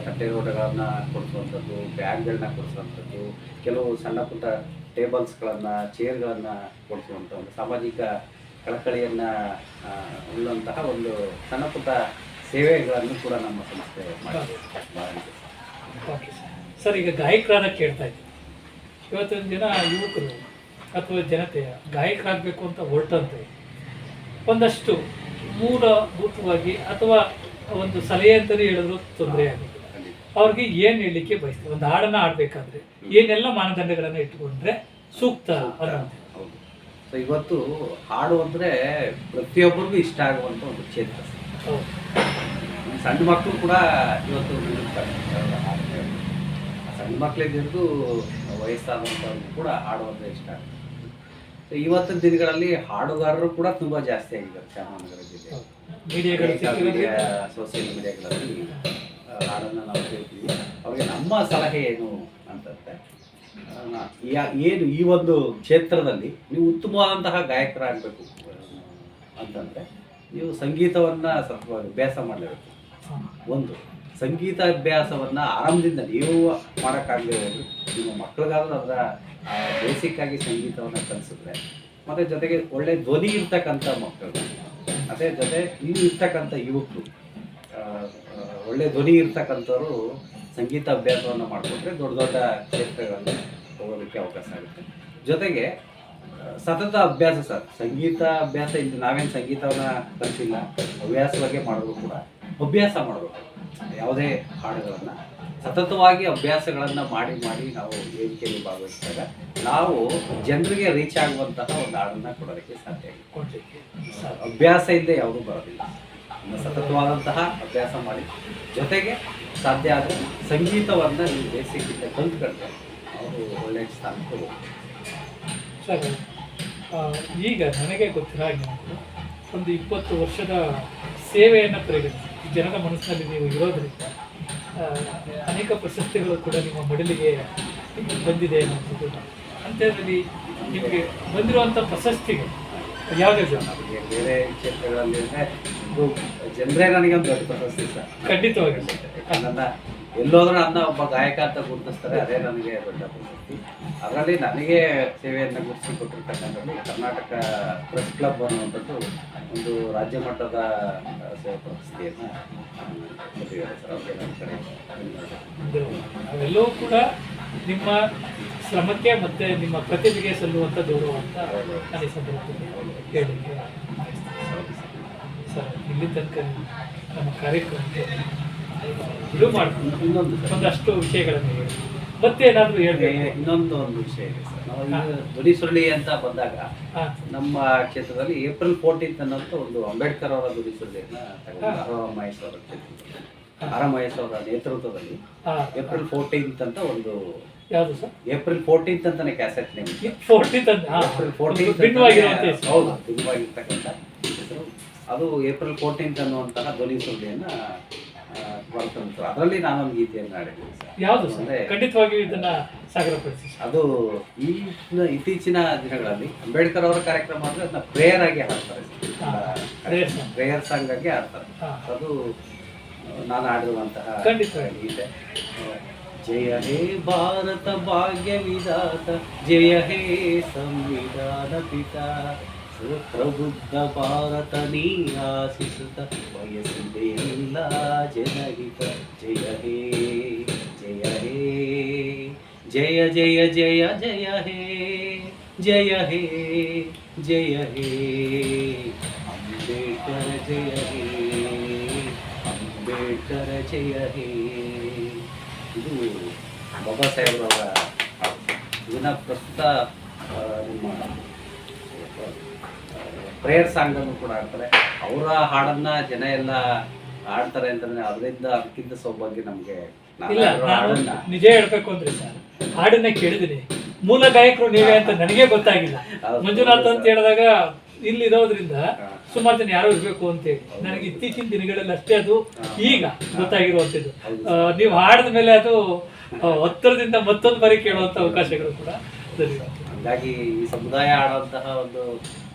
ತಟ್ಟೆ ಲೋಟಗಳನ್ನ ಕೊಡಿಸುವಂಥದ್ದು ಬ್ಯಾಗ್ಗಳನ್ನ ಕೊಡಿಸುವಂಥದ್ದು, ಕೆಲವು ಸಣ್ಣ ಪುಟ್ಟ ಟೇಬಲ್ಸ್ಗಳನ್ನು, ಚೇರ್ಗಳನ್ನು ಕೊಡಿಸುವಂಥ ಒಂದು ಸಾಮಾಜಿಕ ಕಳಕಳಿಯನ್ನು ಉಳ್ಳಂತಹ ಒಂದು ಸಣ್ಣ ಪುಟ್ಟ ಸೇವೆಗಳನ್ನು ಕೂಡ ನಮ್ಮ ಸಂಸ್ಥೆ ಮಾಡಿದೆ ಸರ್. ಈಗ ಗಾಯಕರಾದ ಕೇಳ್ತಾ ಇದ್ದೀನಿ ಇವತ್ತಿನ ಜನ ಯುವಕರು ಅಥವಾ ಜನತೆ ಗಾಯಕರಾಗಬೇಕು ಅಂತ ಹೊರಟಂತೆ, ಒಂದಷ್ಟು ಮೂಲಭೂತವಾಗಿ ಅಥವಾ ಒಂದು ಸಲಹೆ ಅಂತಲೇ ಹೇಳಿದ್ರು ತೊಂದರೆ ಆಗುತ್ತೆ. ಅವ್ರಿಗೆ ಏನು ಹೇಳಲಿಕ್ಕೆ ಬಯಸ್ತೀವಿ? ಒಂದು ಹಾಡನ್ನ ಆಡಬೇಕಾದ್ರೆ ಏನೆಲ್ಲ ಮಾನದಂಡಗಳನ್ನು ಇಟ್ಕೊಂಡ್ರೆ ಸೂಕ್ತ ಅನ್ನೋದು. ಸೊ ಇವತ್ತು ಹಾಡು ಅಂದರೆ ಪ್ರತಿಯೊಬ್ಬರಿಗೂ ಇಷ್ಟ ಆಗುವಂಥ ಒಂದು ಕ್ಷೇತ್ರ. ಸಣ್ಣ ಮಕ್ಕಳು ಕೂಡ ಇವತ್ತು ಸಣ್ಣ ಮಕ್ಕಳಿಗೆ ಹಿಡಿದು ವಯಸ್ಸಾದಂಥವ್ರಿಗೂ ಕೂಡ ಹಾಡು ಅಂದರೆ ಇಷ್ಟ ಆಗುತ್ತೆ. ಇವತ್ತಿನ ದಿನಗಳಲ್ಲಿ ಹಾಡುಗಾರರು ಕೂಡ ತುಂಬಾ ಜಾಸ್ತಿ ಆಗಿದ್ದಾರೆ ಚಾಮರಾಜನಗರ ಜಿಲ್ಲೆ ಸೋಷಿಯಲ್ ಮೀಡಿಯಾಗಳಲ್ಲಿ ಹಾಡನ್ನು ನಾವು ಕೇಳ್ತೀವಿ. ಅವರಿಗೆ ನಮ್ಮ ಸಲಹೆ ಏನು ಅಂತಂದ್ರೆ ಏನು ಈ ಒಂದು ಕ್ಷೇತ್ರದಲ್ಲಿ ನೀವು ಉತ್ತಮವಾದಂತಹ ಗಾಯಕರಾಗಬೇಕು ಅಂತಂದ್ರೆ ನೀವು ಸಂಗೀತವನ್ನ ಸ್ವಲ್ಪ ಅಭ್ಯಾಸ ಮಾಡಲೇಬೇಕು. ಒಂದು. ಸಂಗೀತ ಅಭ್ಯಾಸವನ್ನು ಆರಂಭದಿಂದ ನೀವು ಮಾಡೋಕ್ಕಾಗಲಿರೋದು ನಿಮ್ಮ ಮಕ್ಕಳಿಗಾದ್ರೂ ಅದರ ಬೇಸಿಕ್ ಆಗಿ ಸಂಗೀತವನ್ನ ಕಲಿಸಿದ್ರೆ, ಮತ್ತು ಜೊತೆಗೆ ಒಳ್ಳೆ ಧ್ವನಿ ಇರ್ತಕ್ಕಂಥ ಮಕ್ಕಳು, ಅದೇ ಜೊತೆ ಇಲ್ಲಿ ಇರ್ತಕ್ಕಂಥ ಯುವಕರು ಒಳ್ಳೆ ಧ್ವನಿ ಇರ್ತಕ್ಕಂಥವ್ರು ಸಂಗೀತ ಅಭ್ಯಾಸವನ್ನು ಮಾಡಿಕೊಂಡ್ರೆ ದೊಡ್ಡ ದೊಡ್ಡ ಕ್ಷೇತ್ರಗಳನ್ನು ಹೋಗೋದಕ್ಕೆ ಅವಕಾಶ ಆಗುತ್ತೆ. ಜೊತೆಗೆ ಸತತ ಅಭ್ಯಾಸ ಸರ್ ಸಂಗೀತ ಅಭ್ಯಾಸ ಇಲ್ಲಿ ನಾವೇನು ಸಂಗೀತವನ್ನು ಕಲಿಸಿಲ್ಲ, ಹವ್ಯಾಸವಾಗಿ ಮಾಡೋದು ಕೂಡ, ಅಭ್ಯಾಸ ಮಾಡಬೇಕು. ಯಾವುದೇ ಹಾಡುಗಳನ್ನು ಸತತವಾಗಿ ಅಭ್ಯಾಸಗಳನ್ನು ಮಾಡಿ ಮಾಡಿ ನಾವು ವೇದಿಕೆಯಲ್ಲಿ ಭಾಗವಹಿಸಿದಾಗ ನಾವು ಜನರಿಗೆ ರೀಚ್ ಆಗುವಂತಹ ಒಂದು ಹಾಡನ್ನು ಕೊಡೋದಕ್ಕೆ ಸಾಧ್ಯ. ಅಭ್ಯಾಸ ಇಲ್ಲದೆ ಯಾವುದೂ ಬರೋದಿಲ್ಲ. ಸತತವಾದಂತಹ ಅಭ್ಯಾಸ ಮಾಡಿ ಜೊತೆಗೆ ಸಾಧ್ಯ ಆದರೆ ಸಂಗೀತವನ್ನು ನೀವು ಬೇಸಿಕ್ಕಿಂದ ಕಲ್ತ್ಕೊಂಡ್ರೆ ಅವರು ಒಳ್ಳೆಯ ಸ್ಥಾನಕ್ಕೆ ಹೋಗ್ತಾರೆ. ಸರಿ. ಈಗ ನನಗೆ ಗೊತ್ತಿರೋ ಹಾಗೆ ಒಂದು ಇಪ್ಪತ್ತು ವರ್ಷದ ಸೇವೆಯನ್ನು ಪರಿಗಣಿಸಿ ಜನರ ಮನಸ್ಸಿನಲ್ಲಿ ನೀವು ಇರೋದರಿಂದ ಅನೇಕ ಪ್ರಶಸ್ತಿಗಳು ಕೂಡ ನಿಮ್ಮ ಮಡಲಿಗೆ ಬಂದಿದೆ ಅನ್ನೋದು ಅಂತ್ಯದಲ್ಲಿ ನಿಮಗೆ ಬಂದಿರುವಂಥ ಪ್ರಶಸ್ತಿಗಳು ಯಾವುದೇ ಜನ? ಬೇರೆ ಕ್ಷೇತ್ರಗಳಲ್ಲಿ ಜನರೇ ನನಗೆ ಒಂದು ದೊಡ್ಡ ಪ್ರಶಸ್ತಿ ಸರ್. ಖಂಡಿತವಾಗಿ. ನನ್ನ ಎಲ್ಲೋದ್ರೂ ನನ್ನ ಒಬ್ಬ ಗಾಯಕ ಅಂತ ಗುರುತಿಸ್ತಾರೆ ಅದೇ ನನಗೆ ದೊಡ್ಡ ಪ್ರಶಸ್ತಿ. ಅದರಲ್ಲಿ ನನಗೆ ಸೇವೆಯನ್ನು ಗುರುತಿಸಿ ಕೊಟ್ಟಿರ್ತಕ್ಕಂಥದ್ದು ಕರ್ನಾಟಕ ಪ್ರೆಸ್ ಕ್ಲಬ್ ಅನ್ನುವಂಥದ್ದು ಒಂದು ರಾಜ್ಯ ಮಟ್ಟದ ಸೇವಾ ಪ್ರಶಸ್ತಿಯನ್ನು ಅವೆಲ್ಲವೂ ಕೂಡ ನಿಮ್ಮ ಶ್ರಮಕ್ಕೆ ಮತ್ತೆ ನಿಮ್ಮ ಪ್ರತಿಭೆಗೆ ಸಲ್ಲುವಂಥ ಗೌರವ ಅಂತ ನಾನು ಸಂದರ್ಭದಲ್ಲಿ ಸರ್ ಇಲ್ಲಿ ತನಕ ನಮ್ಮ ಕಾರ್ಯಕ್ರಮಕ್ಕೆ ಇದು ಮಾಡ್ತೀವಿ ಇನ್ನೊಂದು ಒಂದಷ್ಟು ವಿಷಯಗಳನ್ನು ಹೇಳಿ. ಮತ್ತೆ ಏನಾದರೂ ಹೇಳಿ ಇನ್ನೊಂದು ಒಂದು ವಿಷಯ ಇದೆ ಸರ್. ನಾವು ಈಗ ಧ್ವನಿ ಸುರುಳಿ ಅಂತ ಬಂದಾಗ ನಮ್ಮ ಕ್ಷೇತ್ರದಲ್ಲಿ ಏಪ್ರಿಲ್ ಫೋರ್ಟೀನ್ತ್ ಅನ್ನೋಂಥ ಒಂದು ಅಂಬೇಡ್ಕರ್ ಅವರ ಧ್ವನಿ ಸುರುಳಿಯನ್ನು ತಗೊಂಡು ಆರ್ ಆರ್ ಮಹೇಶ್ ಅವರ ನೇತೃತ್ವದಲ್ಲಿ ಏಪ್ರಿಲ್ ಫೋರ್ಟೀನ್ತ್ ಅಂತ ಒಂದು ಯಾವುದು ಸರ್? ಏಪ್ರಿಲ್ ಫೋರ್ಟೀನ್ತ್ ಅಂತಾನೆ ಕ್ಯಾಸೆಟ್ ನೇಮ್. ಅಂತ ಏಪ್ರಿಲ್ ಫೋರ್ಟೀನ್ತ್. ಹೌದು ಭಿನ್ನವಾಗಿರ್ತಕ್ಕಂಥ ಅದು ಏಪ್ರಿಲ್ ಫೋರ್ಟೀನ್ತ್ ಅನ್ನುವಂತಹ ಧ್ವನಿ ಸುರುಳಿಯನ್ನ ಅದರಲ್ಲಿ ನಾನೊಂದು ಗೀತೆಯನ್ನು ಹಾಡಿದ್ದೀನಿ ಸರ್. ಯಾವುದು ಖಂಡಿತವಾಗಿ ಖಂಡಿತವಾಗಿಯೂ ಇದನ್ನ ಸಾಗರಪಡಿಸಿ ಅದು ಈ ಇತ್ತೀಚಿನ ದಿನಗಳಲ್ಲಿ ಅಂಬೇಡ್ಕರ್ ಅವರ ಕಾರ್ಯಕ್ರಮ ಅಂದ್ರೆ ಅದನ್ನ ಪ್ರೇಯರ್ ಆಗಿ ಹಾಡ್ತಾರೆ ಪ್ರೇಯರ್ ಸಾಂಗ್. ಆಗಿ ಹಾಡ್ತಾರೆ. ಅದು ನಾನು ಹಾಡಿರುವಂತಹ ಖಂಡಿತ ಗೀತೆ. ಜಯ ಹೇ ಭಾರತ ಭಾಗ್ಯ ವಿಧಾತ ಜಯ ಹೇ ಸಂವಿಧಾನ ಪಿತಾ ಪ್ರಬುದ್ಧ ಭಾರತ ನೀ ಆಶಿಸುತ್ತ ಬಯಸಿದೆ ಎಲ್ಲ ಜನಹಿತ ಜಯ ಹೇ ಜಯ ಹೇ ಜಯ ಜಯ ಜಯ ಜಯ ಹೇ ಜಯ ಹೇ ಜಯ ಹೇ ಅಂಬೇಡ್ಕರ ಜಯ ಹೇ ಅಂಬೇಡ್ಕರ ಜಯ ಹೇ ಇದು ಬಾಬಾ ಸಾಹೇಬ್ರವರ ಹಾಡು. ಇದನ್ನ ಪ್ರಸ್ತುತ ಆ, ನಿಮ್ಮ ಪ್ರೇಯರ್ ಸಾಂಗ್ ಅನ್ನು ಕೂಡ ಆಡ್ತಾರೆ ಅವರ ಹಾಡನ್ನ ಜನ ಎಲ್ಲ ಹಾಡ್ತಾರೆ ಅಂತಂದ್ರೆ ಅದರಿಂದ ಅದಕ್ಕಿಂತ ಸೌಭಾಗ್ಯ ನಮಗೆ. ಇಲ್ಲ ನಾನು ನಿಜ ಹೇಳ್ಬೇಕು ಅಂದ್ರೆ ಸರ್ ಹಾಡನ್ನ ಕೇಳಿದ್ರೆ ಮೂಲ ಗಾಯಕರು ನೀವೇ ಅಂತ ನನಗೆ ಗೊತ್ತಾಗಿಲ್ಲ. ಮಂಜುನಾಥ್ ಅಂತ ಹೇಳಿದಾಗ ಇಲ್ಲಿ ಇರೋದ್ರಿಂದ. ಸುಮಾರು ಜನ ಯಾರೋ ಇರ್ಬೇಕು ಅಂತೇಳಿ ನನಗೆ ಇತ್ತೀಚಿನ ದಿನಗಳಲ್ಲಿ ಅಷ್ಟೇ ಅದು ಈಗ ಗೊತ್ತಾಗಿರುವಂಥದ್ದು. ನೀವು ಹಾಡಿದ ಮೇಲೆ ಅದು ಒತ್ತರದಿಂದ ಮತ್ತೊಂದು ಬಾರಿ ಕೇಳುವಂತ ಅವಕಾಶಗಳು ಕೂಡ ಹಂಗಾಗಿ ಈ ಸಮುದಾಯ ಆಡುವಂತಹ ಒಂದು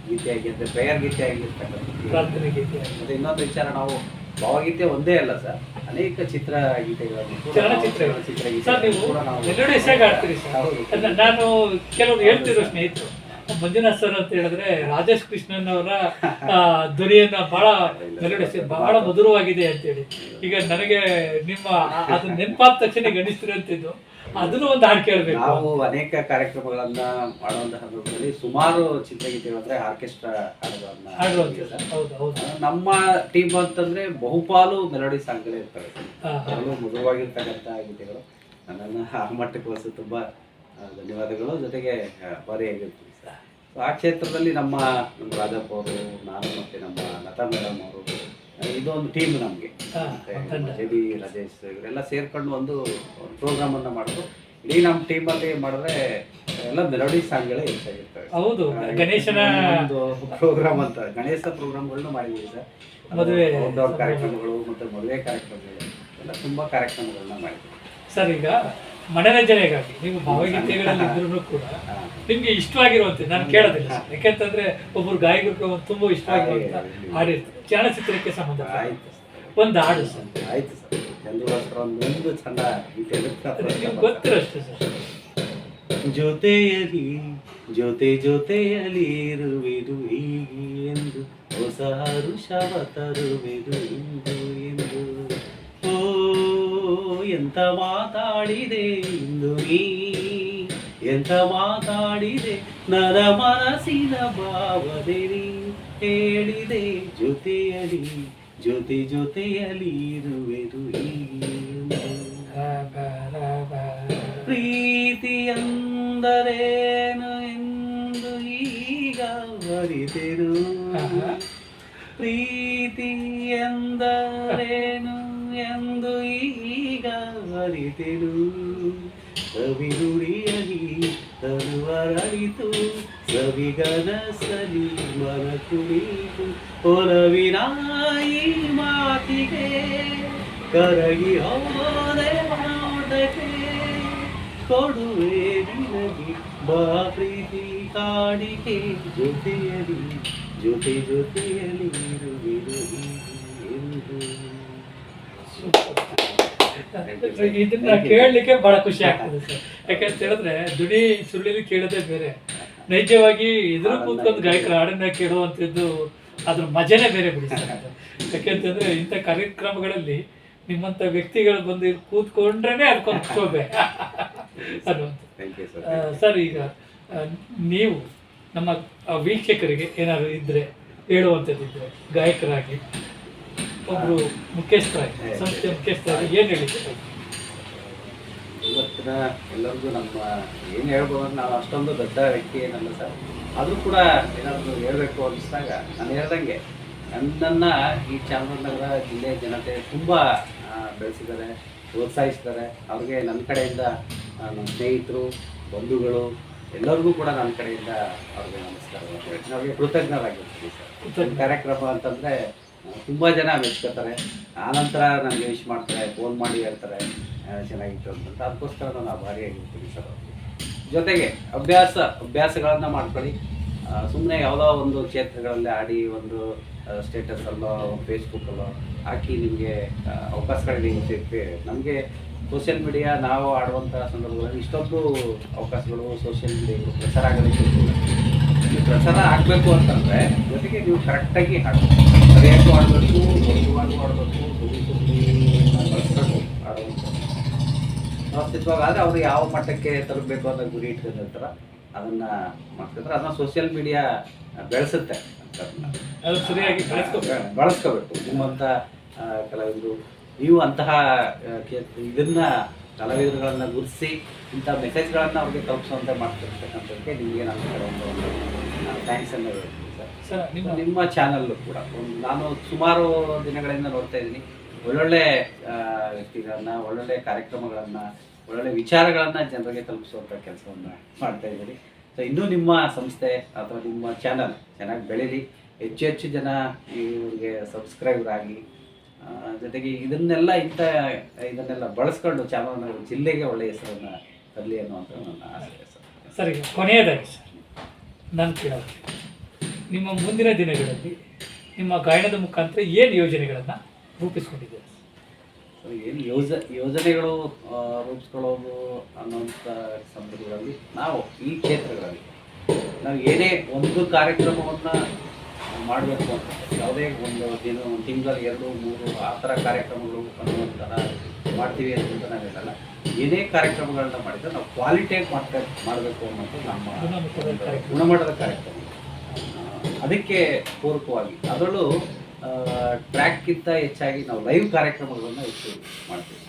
ಗೀತೆಯಾಗಿ ಅಂದ್ರೆ ಪ್ರೇಯರ್ ಗೀತೆ ಆಗಿರ್ತಕ್ಕಂಥ ಪ್ರಾರ್ಥನೆ ಗೀತೆ ಮತ್ತೆ ಇನ್ನೊಂದು ವಿಚಾರ ನಾವು ಭಾವಗೀತೆ ಒಂದೇ ಅಲ್ಲ ಸರ್. ಅನೇಕ ಚಿತ್ರ ಗೀತೆಗಳನ್ನು ಚಿತ್ರ ಗೀತೆ ನಾನು ಕೆಲವರು ಹೇಳ್ತಿರೋ ಸ್ನೇಹಿತರು. ಮಂಜುನಾಥ್ ಸರ್ ಅಂತ ಹೇಳಿದ್ರೆ ರಾಜೇಶ್ ಕೃಷ್ಣನ್ ಅವರ ಧ್ವನಿಯನ್ನ ಬಹಳ ನೆಲೆಡಿಸಿ ಬಹಳ ಮಧುರವಾಗಿದೆ ಅಂತೇಳಿ. ಈಗ ನನಗೆ ನಿಮ್ಮ ಅದು ಅದನ್ನ ನೆನಪಾದ ತಕ್ಷಣ ಗಣಿಸ್ತಿರಂತಿದ್ದು ಅದನ್ನು ಒಂದು ಹಾಡು ಕೇಳಬೇಕು. ನಾವು ಅನೇಕ ಕಾರ್ಯಕ್ರಮಗಳನ್ನ ಮಾಡುವಂತಹ ಸಂದರ್ಭದಲ್ಲಿ ಸುಮಾರು ಚಿತ್ರಗೀತೆಗಳು ಅಂದ್ರೆ ಆರ್ಕೆಸ್ಟ್ರಾ ಹಾಡುಗಳನ್ನ ಹಾಡುವಂಥದ್ದು ಹೌದು ಹೌದು. ನಮ್ಮ ಟೀಮ್ ಅಂತಂದ್ರೆ ಬಹುಪಾಲು ಮೆಲೋಡಿ ಸಾಂಗ್ಗಳೇ ಇರ್ತವೆ. ಮಧುರವಾಗಿರ್ತಕ್ಕಂಥ ಗೀತೆಗಳು. ನನ್ನನ್ನು ಆ ಮಟ್ಟಕ್ಕೆ ಬಳಸೋದು ತುಂಬ ಧನ್ಯವಾದಗಳು. ಜೊತೆಗೆ ಬಾರಿ ಸರ್ ಸೊ ಆ ಕ್ಷೇತ್ರದಲ್ಲಿ ನಮ್ಮ ನಮ್ಮ ರಾಜಪ್ಪ ಅವರು ನಾನು ಮತ್ತು ನಮ್ಮ ಲತಾ ಮೇಡಮ್ ಅವರು ಇದೊಂದು ಟೀಮ್ ನಮಗೆ. ಹಾ, ರಜೇಶ್ ಇವರೆಲ್ಲ ಸೇರ್ಕೊಂಡು ಒಂದು ಪ್ರೋಗ್ರಾಮನ್ನು ಮಾಡಿದ್ರು ಇಡೀ ನಮ್ಮ ಟೀಮಲ್ಲಿ ಮಾಡಿದ್ರೆ ಎಲ್ಲ ಮೆಲೋಡಿ ಸಾಂಗ್ಗಳೇ ಹೆಚ್ಚಾಗಿರ್ತವೆ ಹೌದು ಗಣೇಶನ ಒಂದು ಪ್ರೋಗ್ರಾಮ್ ಅಂತ ಗಣೇಶ ಪ್ರೋಗ್ರಾಮ್ಗಳನ್ನ ಮಾಡಿದ್ದೀವಿ ಸರ್. ಮದುವೆ ಕಾರ್ಯಕ್ರಮಗಳು ಮತ್ತು ಮದುವೆ ಕಾರ್ಯಕ್ರಮಗಳು ಎಲ್ಲ ತುಂಬ ಕಾರ್ಯಕ್ರಮಗಳನ್ನ ಮಾಡಿದ್ದೀವಿ. ಸರ್ ಈಗ ಮನರಂಜನೆಗಾಗಿ ನೀವು ಭಾವಗೀತೆಗಳಲ್ಲಿ ಇದ್ರೂ ಕೂಡ ನಿಮಗೆ ಇಷ್ಟವಾಗಿರುವಂತೆ ನಾನು ಕೇಳೋದಿಲ್ಲ. ಯಾಕೆಂತಂದ್ರೆ ಒಬ್ಬರು ಗಾಯಕರು ತುಂಬಾ ಇಷ್ಟ ಆಗಿರುವಂತ ಹಾಡಿರ್ತಾರೆ. ಚಲನಚಿತ್ರಕ್ಕೆ ಸಂಬಂಧ. ಒಂದು ಹಾಡು ಸರ್. ಆಯ್ತು ಸರ್. ಚಂದ್ರಭಾಸ್ಕರ್ ಒಂದು ಚಂದ ಗೊತ್ತಿರಷ್ಟೇ ಸರ್. ಜೊತೆಯಲಿ ಜೊತೆ ಜೊತೆಯಲ್ಲಿ ಇರುವುದು ಹೀಗೆ ಎಂದು ಹೊಸ ಋಷವ ತರುವುದು ಎಂದು ಎಂದು. ಎಂತ ಮಾತಾಡಿದೆ ಇಂದು ನೀ? ಎಂತ ಮಾತಾಡಿದೆ? ನರ ಮನಸ್ಸಿನ ಭಾವನೆ ನೀ ಹೇಳಿದೆ. ಜೊತೆಯಲಿ ಜೊತೆ ಜೊತೆಯಲಿ ಇರುವೆದು. ಪ್ರೀತಿ ಎಂದರೇನು ಎಂದು ಈಗ ಅರಿತೆರು ಪ್ರೀತಿ ಎಂದರೇನು ಎಂದು ಈಗ ಅರಿತೆರು ಸವಿನುಡಿಯಲಿ ತರುವರಳಿತು ಸವಿಗನಸಲಿ ಮರ ಒಲವಿನ ಈ ಮಾತಿಗೆ, ಕರಗಿ ಹೋದೆ ನೋಟಕ್ಕೆ ಕೊಡುವೆ ನಿನಗೆ ಬಾ ಪ್ರೀತಿ ಕಾಡಿಕೆ ಜೊತೆಯಲಿ, ಜೊತೆ ಜೊತೆಯಲಿ ಇರುವಿರು ಎಂದು. ಇದನ್ನ ಕೇಳಲಿಕ್ಕೆ ಬಹಳ ಖುಷಿ ಆಗ್ತದೆ ಸರ್ ಯಾಕಂತ ಹೇಳಿದ್ರೆ ದುಡಿ ಸುಳ್ಳಿಲಿ ಕೇಳೋದೇ ಬೇರೆ. ನೈಜವಾಗಿ ಎದುರು ಕೂತ್ಕೊಂಡು ಗಾಯಕರ ಹಾಡನ್ನ ಕೇಳುವಂಥದ್ದು ಅದ್ರ ಮಜನೇ ಬೇರೆ ಬಿಡಿ ಸರ್. ಯಾಕೆಂತಂದ್ರೆ ಇಂಥ ಕಾರ್ಯಕ್ರಮಗಳಲ್ಲಿ ನಿಮ್ಮಂಥ ವ್ಯಕ್ತಿಗಳು ಬಂದು ಕೂತ್ಕೊಂಡ್ರೇನೆ ಅದಕ್ಕೊಂದು ಶೋಭೆ. ಅನ್ನುವಂಥ ಸರ್ ಸರ್ ಈಗ ನೀವು ನಮ್ಮ ವೀಕ್ಷಕರಿಗೆ ಏನಾದ್ರು ಇದ್ರೆ ಹೇಳುವಂಥದ್ದಿದ್ರೆ ಗಾಯಕರಾಗಿ ಒಬ್ರು ಮುಖ್ಯಸ್ಥರಾಗಿ ಸಂಸ್ಥೆ ಮುಖ್ಯಸ್ಥರಾಗಿ ಏನು ಹೇಳಿದ್ರು? ಇವತ್ತಿನ ಎಲ್ಲರಿಗೂ ನಮ್ಮ ಏನು ಹೇಳ್ಬೋದು ನಾವು ಅಷ್ಟೊಂದು ದೊಡ್ಡ ವ್ಯಕ್ತಿ ಏನಲ್ಲ ಸರ್. ಆದರೂ ಕೂಡ ಏನಾದರೂ ಹೇಳಬೇಕು ಅನ್ನಿಸಿದಾಗ ನಾನು ಹೇಳ್ದಂಗೆ. ನನ್ನನ್ನು ಈ ಚಾಮರಾಜನಗರ ಜಿಲ್ಲೆಯ ಜನತೆ ತುಂಬ ಬೆಳೆಸಿದ್ದಾರೆ ಪ್ರೋತ್ಸಾಹಿಸಿದ್ದಾರೆ. ಅವ್ರಿಗೆ ನನ್ನ ಕಡೆಯಿಂದ ನಮ್ಮ ಸ್ನೇಹಿತರು ಬಂಧುಗಳು ಎಲ್ಲರಿಗೂ ಕೂಡ ನನ್ನ ಕಡೆಯಿಂದ ಅವ್ರಿಗೆ ನಮಸ್ಕಾರ. ಅವ್ರಿಗೆ ಕೃತಜ್ಞರಾಗಿರ್ತೀವಿ ಸರ್. ಕೃತಜ್ಞ. ಕಾರ್ಯಕ್ರಮ ಅಂತಂದರೆ ತುಂಬ ಜನ ಮೆಚ್ಕೋತಾರೆ. ಆನಂತರ ನನಗೆ ವಿಶ್ ಮಾಡ್ತಾರೆ ಫೋನ್ ಮಾಡಿ ಹೇಳ್ತಾರೆ ಚೆನ್ನಾಗಿತ್ತು ಅಂತ. ಅದಕ್ಕೋಸ್ಕರ ನಾನು ಆಭಾರಿಯಾಗಿರ್ತೀನಿ ಸರ್ ಜೊತೆಗೆ ಅಭ್ಯಾಸ, ಅಭ್ಯಾಸಗಳನ್ನು ಮಾಡ್ಕೊಳ್ಳಿ. ಸುಮ್ಮನೆ ಯಾವುದೋ ಒಂದು ಕ್ಷೇತ್ರಗಳಲ್ಲಿ ಆಡಿ ಒಂದು ಸ್ಟೇಟಸಲ್ಲೋ ಫೇಸ್ಬುಕ್ಕಲ್ಲೋ ಹಾಕಿ ನಿಮಗೆ ಅವಕಾಶಗಳು ನಿಮ್ಗೆ ಸಿಗ್ತವೆ ನಮಗೆ ಸೋಷಿಯಲ್ ಮೀಡಿಯಾ ನಾವು ಆಡುವಂಥ ಸಂದರ್ಭಗಳಲ್ಲಿ ಇಷ್ಟೊಂದು ಅವಕಾಶಗಳು ಸೋಷಿಯಲ್ ಮೀಡಿಯಾಗಳು ಪ್ರಚಾರ ಆಗೋದಕ್ಕೆ ಪ್ರಸಾರ ಆಗಬೇಕು ಅಂತಂದರೆ ಜೊತೆಗೆ ನೀವು ಕರೆಕ್ಟಾಗಿ ಹಾಡಬೇಕು ಸರಿಯಾಗಿ ಮಾಡಬೇಕು ಬಲವಾಗಿ ಮಾಡಬೇಕು ಆಡುವಂಥದ್ದು ಆದರೆ ಅವರು ಯಾವ ಮಟ್ಟಕ್ಕೆ ತಲುಪಬೇಕು ಅನ್ನೋ ಗುರಿ ಇಟ್ಕೊಂಡಿರ್ತಾರ ಅದನ್ನ ಮಾಡ್ತಿದ್ರೆ ಅದನ್ನ ಸೋಷಿಯಲ್ ಮೀಡಿಯಾ ಬೆಳೆಸುತ್ತೆ. ಸರಿಯಾಗಿ ಬೆಳೆಸ್ಕೋಬೇಕು ಬಳಸ್ಕೋಬೇಕು. ನಿಮ್ಮಂಥ ಕೆಲವೊಂದು ಕಲಾವಿದರು ನೀವು ಅಂತಹ ಇದನ್ನ ಕಲಾವಿದರುಗಳನ್ನ ಗುರುತಿಸಿ ಇಂಥ ಮೆಸೇಜ್ಗಳನ್ನು ಅವ್ರಿಗೆ ತಲುಪಿಸುವಂತೆ ಮಾಡ್ತಿರ್ತಕ್ಕಂಥದ್ದಕ್ಕೆ ನಿಮಗೆ ನಾನು ಕೆಲವೊಂದು ಒಂದು ಥ್ಯಾಂಕ್ಸ್ ಅನ್ನು ಹೇಳ್ತೀನಿ ಸರ್ ನಿಮ್ಮ ನಿಮ್ಮ ಚಾನಲ್ಲು ಕೂಡ. ನಾನು ಸುಮಾರು ದಿನಗಳಿಂದ ನೋಡ್ತಾ ಇದ್ದೀನಿ. ಒಳ್ಳೊಳ್ಳೆ ವ್ಯಕ್ತಿಗಳನ್ನ ಒಳ್ಳೊಳ್ಳೆ ಕಾರ್ಯಕ್ರಮಗಳನ್ನ ಒಳ್ಳೊಳ್ಳೆ ವಿಚಾರಗಳನ್ನ ಜನರಿಗೆ ತಲುಪಿಸುವಂತ ಕೆಲಸವನ್ನ ಮಾಡ್ತಾ ಇದ್ದೀರಿ ಸೊ ಇನ್ನೂ ನಿಮ್ಮ ಸಂಸ್ಥೆ ಅಥವಾ ನಿಮ್ಮ ಚಾನಲ್ ಚೆನ್ನಾಗಿ ಬೆಳೀಲಿ. ಹೆಚ್ಚು ಹೆಚ್ಚು ಜನ ಇವ್ರಿಗೆ ಸಬ್ಸ್ಕ್ರೈಬರ್ ಆಗಿ ಜೊತೆಗೆ ಇದನ್ನೆಲ್ಲ ಇಂಥ ಇದನ್ನೆಲ್ಲ ಬಳಸ್ಕೊಂಡು ಚಾನಲ್ನ ಜಿಲ್ಲೆಗೆ ಒಳ್ಳೆಯ ಹೆಸರನ್ನ ತರಲಿ ಅನ್ನುವಂಥ ನನ್ನ ಆಸೆ ಸರ್. ಸರಿ ಕೊನೆಯದಾಗಿ ಸರ್ ನನ್ನ ಕೇಳೋದು. ನಿಮ್ಮ ಮುಂದಿನ ದಿನಗಳಲ್ಲಿ ನಿಮ್ಮ ಗಾಯನದ ಮುಖಾಂತರ ಏನು ಯೋಜನೆಗಳನ್ನು ರೂಪಿಸ್ಕೊಂಡಿದ್ದೀರಾ? ಏನು ಯೋಜ ಯೋಜನೆಗಳು ರೂಪಿಸ್ಕೊಳ್ಳೋದು ಅನ್ನೋಂಥ ಸಂದರ್ಭಗಳಲ್ಲಿ ನಾವು ಈ ಕ್ಷೇತ್ರಗಳಲ್ಲಿ ನಾವು ಏನೇ ಒಂದು ಕಾರ್ಯಕ್ರಮವನ್ನು ಮಾಡಬೇಕು ಅಂತ ಯಾವುದೇ ಒಂದು ದಿನ ಒಂದು ತಿಂಗಳಲ್ಲಿ ಎರಡು ಮೂರು ಆ ಥರ ಕಾರ್ಯಕ್ರಮಗಳು ಅನ್ನುವಂತಹ ಮಾಡ್ತೀವಿ ಅಂತ ನಾವು ಹೇಳಲ್ಲ ಏನೇ ಕಾರ್ಯಕ್ರಮಗಳನ್ನ ಮಾಡಿದ್ರೆ ನಾವು ಕ್ವಾಲಿಟಿಯಾಗಿ ಮಾಡ್ತಾ ಮಾಡಬೇಕು ಅನ್ನೋದು ನಮ್ಮ ಗುಣಮಟ್ಟದ ಕಾರ್ಯಕ್ರಮ. ಅದಕ್ಕೆ ಪೂರಕವಾಗಿ. ಅದರಲ್ಲೂ ಟ್ರ್ಯಾಕ್ಗಿಂತ ಹೆಚ್ಚಾಗಿ ನಾವು ಲೈವ್ ಕಾರ್ಯಕ್ರಮಗಳನ್ನು ಹೆಚ್ಚು ಮಾಡ್ತೀವಿ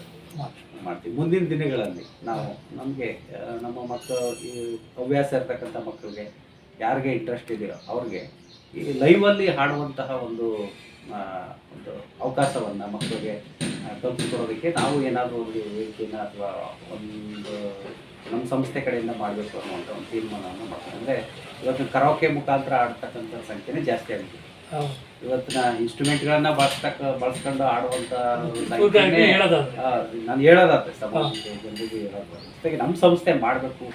ಮಾಡ್ತೀವಿ. ಮುಂದಿನ ದಿನಗಳಲ್ಲಿ ನಾವು ನಮಗೆ ನಮ್ಮ ಮಕ್ಕಳು ಈ ಹವ್ಯಾಸ ಇರ್ತಕ್ಕಂಥ ಮಕ್ಕಳಿಗೆ ಯಾರಿಗೆ ಇಂಟ್ರೆಸ್ಟ್ ಇದೆಯೋ ಅವ್ರಿಗೆ ಈ ಲೈವಲ್ಲಿ ಹಾಡುವಂತಹ ಒಂದು ಒಂದು ಅವಕಾಶವನ್ನು ಮಕ್ಕಳಿಗೆ ಕಲ್ಪಿಸ್ಕೊಡೋದಕ್ಕೆ ನಾವು ಏನಾದರೂ ಒಂದು ವೇದಿಕೆಯನ್ನು ಅಥವಾ ಒಂದು ನಮ್ಮ ಸಂಸ್ಥೆ ಕಡೆಯಿಂದ ಮಾಡಬೇಕು ಅನ್ನುವಂಥ ಒಂದು ತೀರ್ಮಾನವನ್ನು ಮಾಡ್ತಾರೆ. ಅಂದರೆ ಇವತ್ತು ಕರೋಕೆ ಮುಖಾಂತರ ಆಡ್ತಕ್ಕಂಥ ಸಂಖ್ಯೆನೇ ಜಾಸ್ತಿ ಆಗಿದೆ. ಇವತ್ತಿನ ಇನ್ಸ್ಟ್ರೂಮೆಂಟ್ಗಳನ್ನ ಬಳಸ್ತಕ್ಕ ಬಳಸ್ಕೊಂಡು ಆಡುವಂಥ ಸಂಖ್ಯೆನೇ ನಾನು ಹೇಳೋದಾದ್ರೆ. ಸಮಾಜಕ್ಕೆ ಜನರಿಗೆ ಹೇಳೋದು ಜೊತೆಗೆ ನಮ್ಮ ಸಂಸ್ಥೆ ಮಾಡಬೇಕು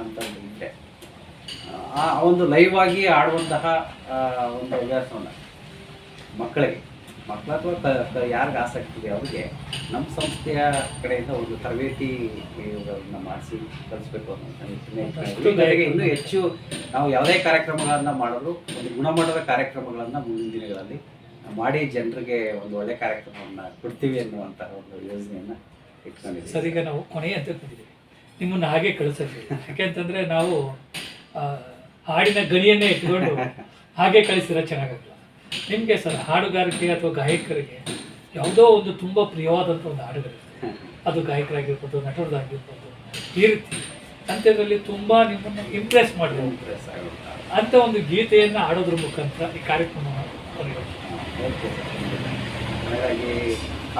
ಅಂತ ಒಂದು ಇದೆ. ಆ ಆ ಒಂದು ಲೈವ್ ಆಗಿ ಆಡುವಂತಹ ಒಂದು ಹವ್ಯಾಸವನ್ನ ಮಕ್ಕಳಿಗೆ ಮಕ್ಕಳ ಅಥವಾ ಯಾರಿಗೆ ಆಸಕ್ತಿ ಇದೆ ಅವ್ರಿಗೆ ನಮ್ಮ ಸಂಸ್ಥೆಯ ಕಡೆಯಿಂದ ಒಂದು ತರಬೇತಿ ಮಾಡಿಸಿ ಕಲಿಸ್ಬೇಕು ಅನ್ನೋದಕ್ಕೆ ಇನ್ನೂ ಹೆಚ್ಚು ನಾವು ಯಾವುದೇ ಕಾರ್ಯಕ್ರಮಗಳನ್ನು ಮಾಡಲು ಒಂದು ಗುಣಮಟ್ಟದ ಕಾರ್ಯಕ್ರಮಗಳನ್ನು ಮುಂದಿನ ದಿನಗಳಲ್ಲಿ ಮಾಡಿ ಜನರಿಗೆ ಒಂದು ಒಳ್ಳೆ ಕಾರ್ಯಕ್ರಮವನ್ನು ಕೊಡ್ತೀವಿ ಅನ್ನುವಂತಹ ಒಂದು ಯೋಜನೆಯನ್ನು ಇಟ್ಕೊಂಡಿದ್ದೀವಿ. ಸರ್ ಈಗ ನಾವು ಕೊನೆಯ ಅಂತ ಬಂದಿದ್ದೀವಿ. ನಿಮ್ಮನ್ನು ಹಾಗೆ ಕಳಿಸಿದ್ವಿ ಯಾಕೆಂತಂದ್ರೆ ನಾವು ಹಾಡಿನ ಗಣಿಯನ್ನೇ ಇಟ್ಕೊಂಡು ಹಾಗೆ ಕಳಿಸಿದ್ರೆ ಚೆನ್ನಾಗಲ್ಲ ನಿಮಗೆ ಸರ್ ಹಾಡುಗಾರಿಕೆ ಅಥವಾ ಗಾಯಕರಿಗೆ ಯಾವುದೋ ಒಂದು ತುಂಬ ಪ್ರಿಯವಾದಂಥ ಒಂದು ಹಾಡುಗಳಿರುತ್ತೆ. ಅದು ಗಾಯಕರಾಗಿರ್ಬೋದು ನಟರದಾಗಿರ್ಬೋದು ಈ ರೀತಿ ಅಂಥದ್ರಲ್ಲಿ ತುಂಬ ನಿಮ್ಮನ್ನು ಇಂಪ್ರೆಸ್ ಮಾಡಿದೆ ಇಂಪ್ರೆಸ್ ಅಂತ ಅಂಥ ಒಂದು ಗೀತೆಯನ್ನು ಹಾಡೋದ್ರ ಮುಖಾಂತರ ಈ ಕಾರ್ಯಕ್ರಮವನ್ನು. ಹಾಗಾಗಿ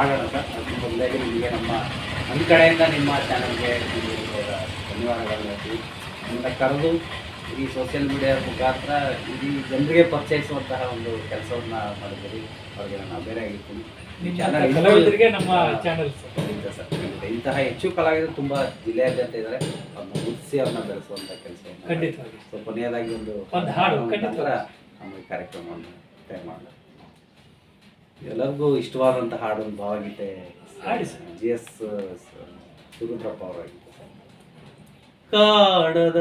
ಆಗೋಣ ಸರ್. ಮೊದಲಾಗಿ ನಿಮಗೆ ನಮ್ಮ ಒಂದು ಕಡೆಯಿಂದ ನಿಮ್ಮ ಚಾನಲ್ಗೆ ಧನ್ಯವಾದಗಳು ಕರೆದು ಈ ಸೋಷಿಯಲ್ ಮೀಡಿಯಾ ಮುಖಾಂತರ ಇಡೀ ಜನರಿಗೆ ಪರಿಚಯಿಸುವಂತಹ ಒಂದು ಕೆಲಸವನ್ನ ಮಾಡಿದ್ದೀರಿ. ಅವ್ರಿಗೆ ನಾನು ಬೇರೆ ಆಗಿರ್ತೀನಿ ನಿಮ್ಮ ಚಾನಲ್ ಕಲಾವಿದರಿಗೆ ನಮ್ಮ ಚಾನಲ್ ಸರ್ ಖಂಡಿತ ಸರ್ ಖಂಡಿತ. ಇಂತಹ ಹೆಚ್ಚು ಕಲಾವಿದರು ತುಂಬ ಜಿಲ್ಲೆಯಾದ್ಯಂತ ಇದ್ದಾರೆ. ಅವ್ರನ್ನ ಗುರುತಿಸಿ ಅವ್ರನ್ನ ಬೆಳೆಸುವಂಥ ಕೆಲಸ ಖಂಡಿತವಾಗಿ. ಸೊ ಕೊನೆಯದಾಗಿ ಒಂದು ಖಂಡಿತ. ನಂತರ ನಮ್ಮ ಈ ಕಾರ್ಯಕ್ರಮವನ್ನು ತಯಾರು ಮಾಡೋಣ. ಎಲ್ಲರಿಗೂ ಇಷ್ಟವಾದಂಥ ಹಾಡು ಒಂದು ಭಾವಗೀತೆ. ಹಾಡಿ ಸರ್. ಜಿ ಎಸ್ ಸುರುದ್ರಪ್ಪ ಅವರಾಗಿತ್ತು ಕಾಡದ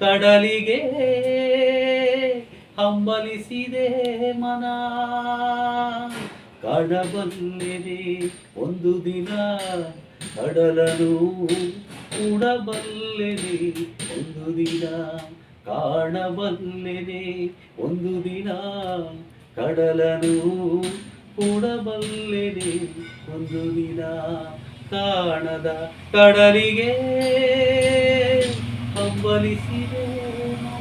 ಕಡಲಿಗೆ ಹಂಬಲಿಸಿದೆ ಮನ. ಕಡಬಲ್ಲಿದೆ ಒಂದು ದಿನ, ಕಡಲನು ಕೂಡಬಲ್ಲೆನೆ ಒಂದು ದಿನ ಕಾಣಬಲ್ಲೆನೆ ಒಂದು ದಿನ, ಕಡಲನು ಕೂಡಬಲ್ಲೆನೆ ಒಂದು ದಿನ, ಕಾಣದ ಕಡಲಿಗೆ ಹಂಬಲಿಸಿದೆ ಮನ.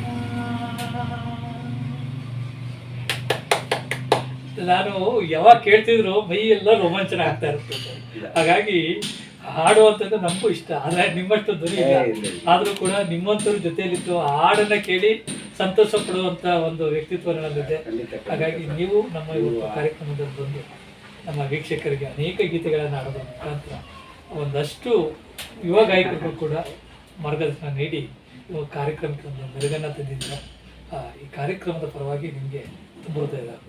ನಾನು ಯಾವಾಗ ಕೇಳ್ತಿದ್ರು ಮೈ ಎಲ್ಲ ರೋಮಾಂಚನ ಆಗ್ತಾ ಇರ್ತದೆ ಹಾಗಾಗಿ ಹಾಡುವಂಥದ್ದು ನಮಗೂ ಇಷ್ಟ. ಆದರೆ ನಿಮ್ಮಷ್ಟು ಧ್ವನಿ ಇಲ್ಲ. ಆದ್ರೂ ಕೂಡ ನಿಮ್ಮಂಥವ್ರ ಜೊತೆಯಲ್ಲಿದ್ದು ಆ ಹಾಡನ್ನ ಕೇಳಿ ಸಂತೋಷ ಪಡುವಂಥ ಒಂದು ವ್ಯಕ್ತಿತ್ವ ನನ್ನಲ್ಲಿದೆ. ಹಾಗಾಗಿ ನೀವು ನಮ್ಮ ಇವತ್ತು ಆ- ಕಾರ್ಯಕ್ರಮದಲ್ಲಿ ಬಂದು ನಮ್ಮ ವೀಕ್ಷಕರಿಗೆ ಅನೇಕ ಗೀತೆಗಳನ್ನು ಹಾಡೋದ್ರ ಮುಖಾಂತರ ಒಂದಷ್ಟು ಯುವ ಗಾಯಕರಿಗೂ ಕೂಡ ಮಾರ್ಗದರ್ಶನ ನೀಡಿ ಕಾರ್ಯಕ್ರಮಕ್ಕೆ ಒಂದು ಮೆರುಗನ್ನ ಈ ಕಾರ್ಯಕ್ರಮದ ಪರವಾಗಿ ನಿಮಗೆ ತುಂಬ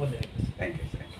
ವಂದನೆಗಳು. Thank you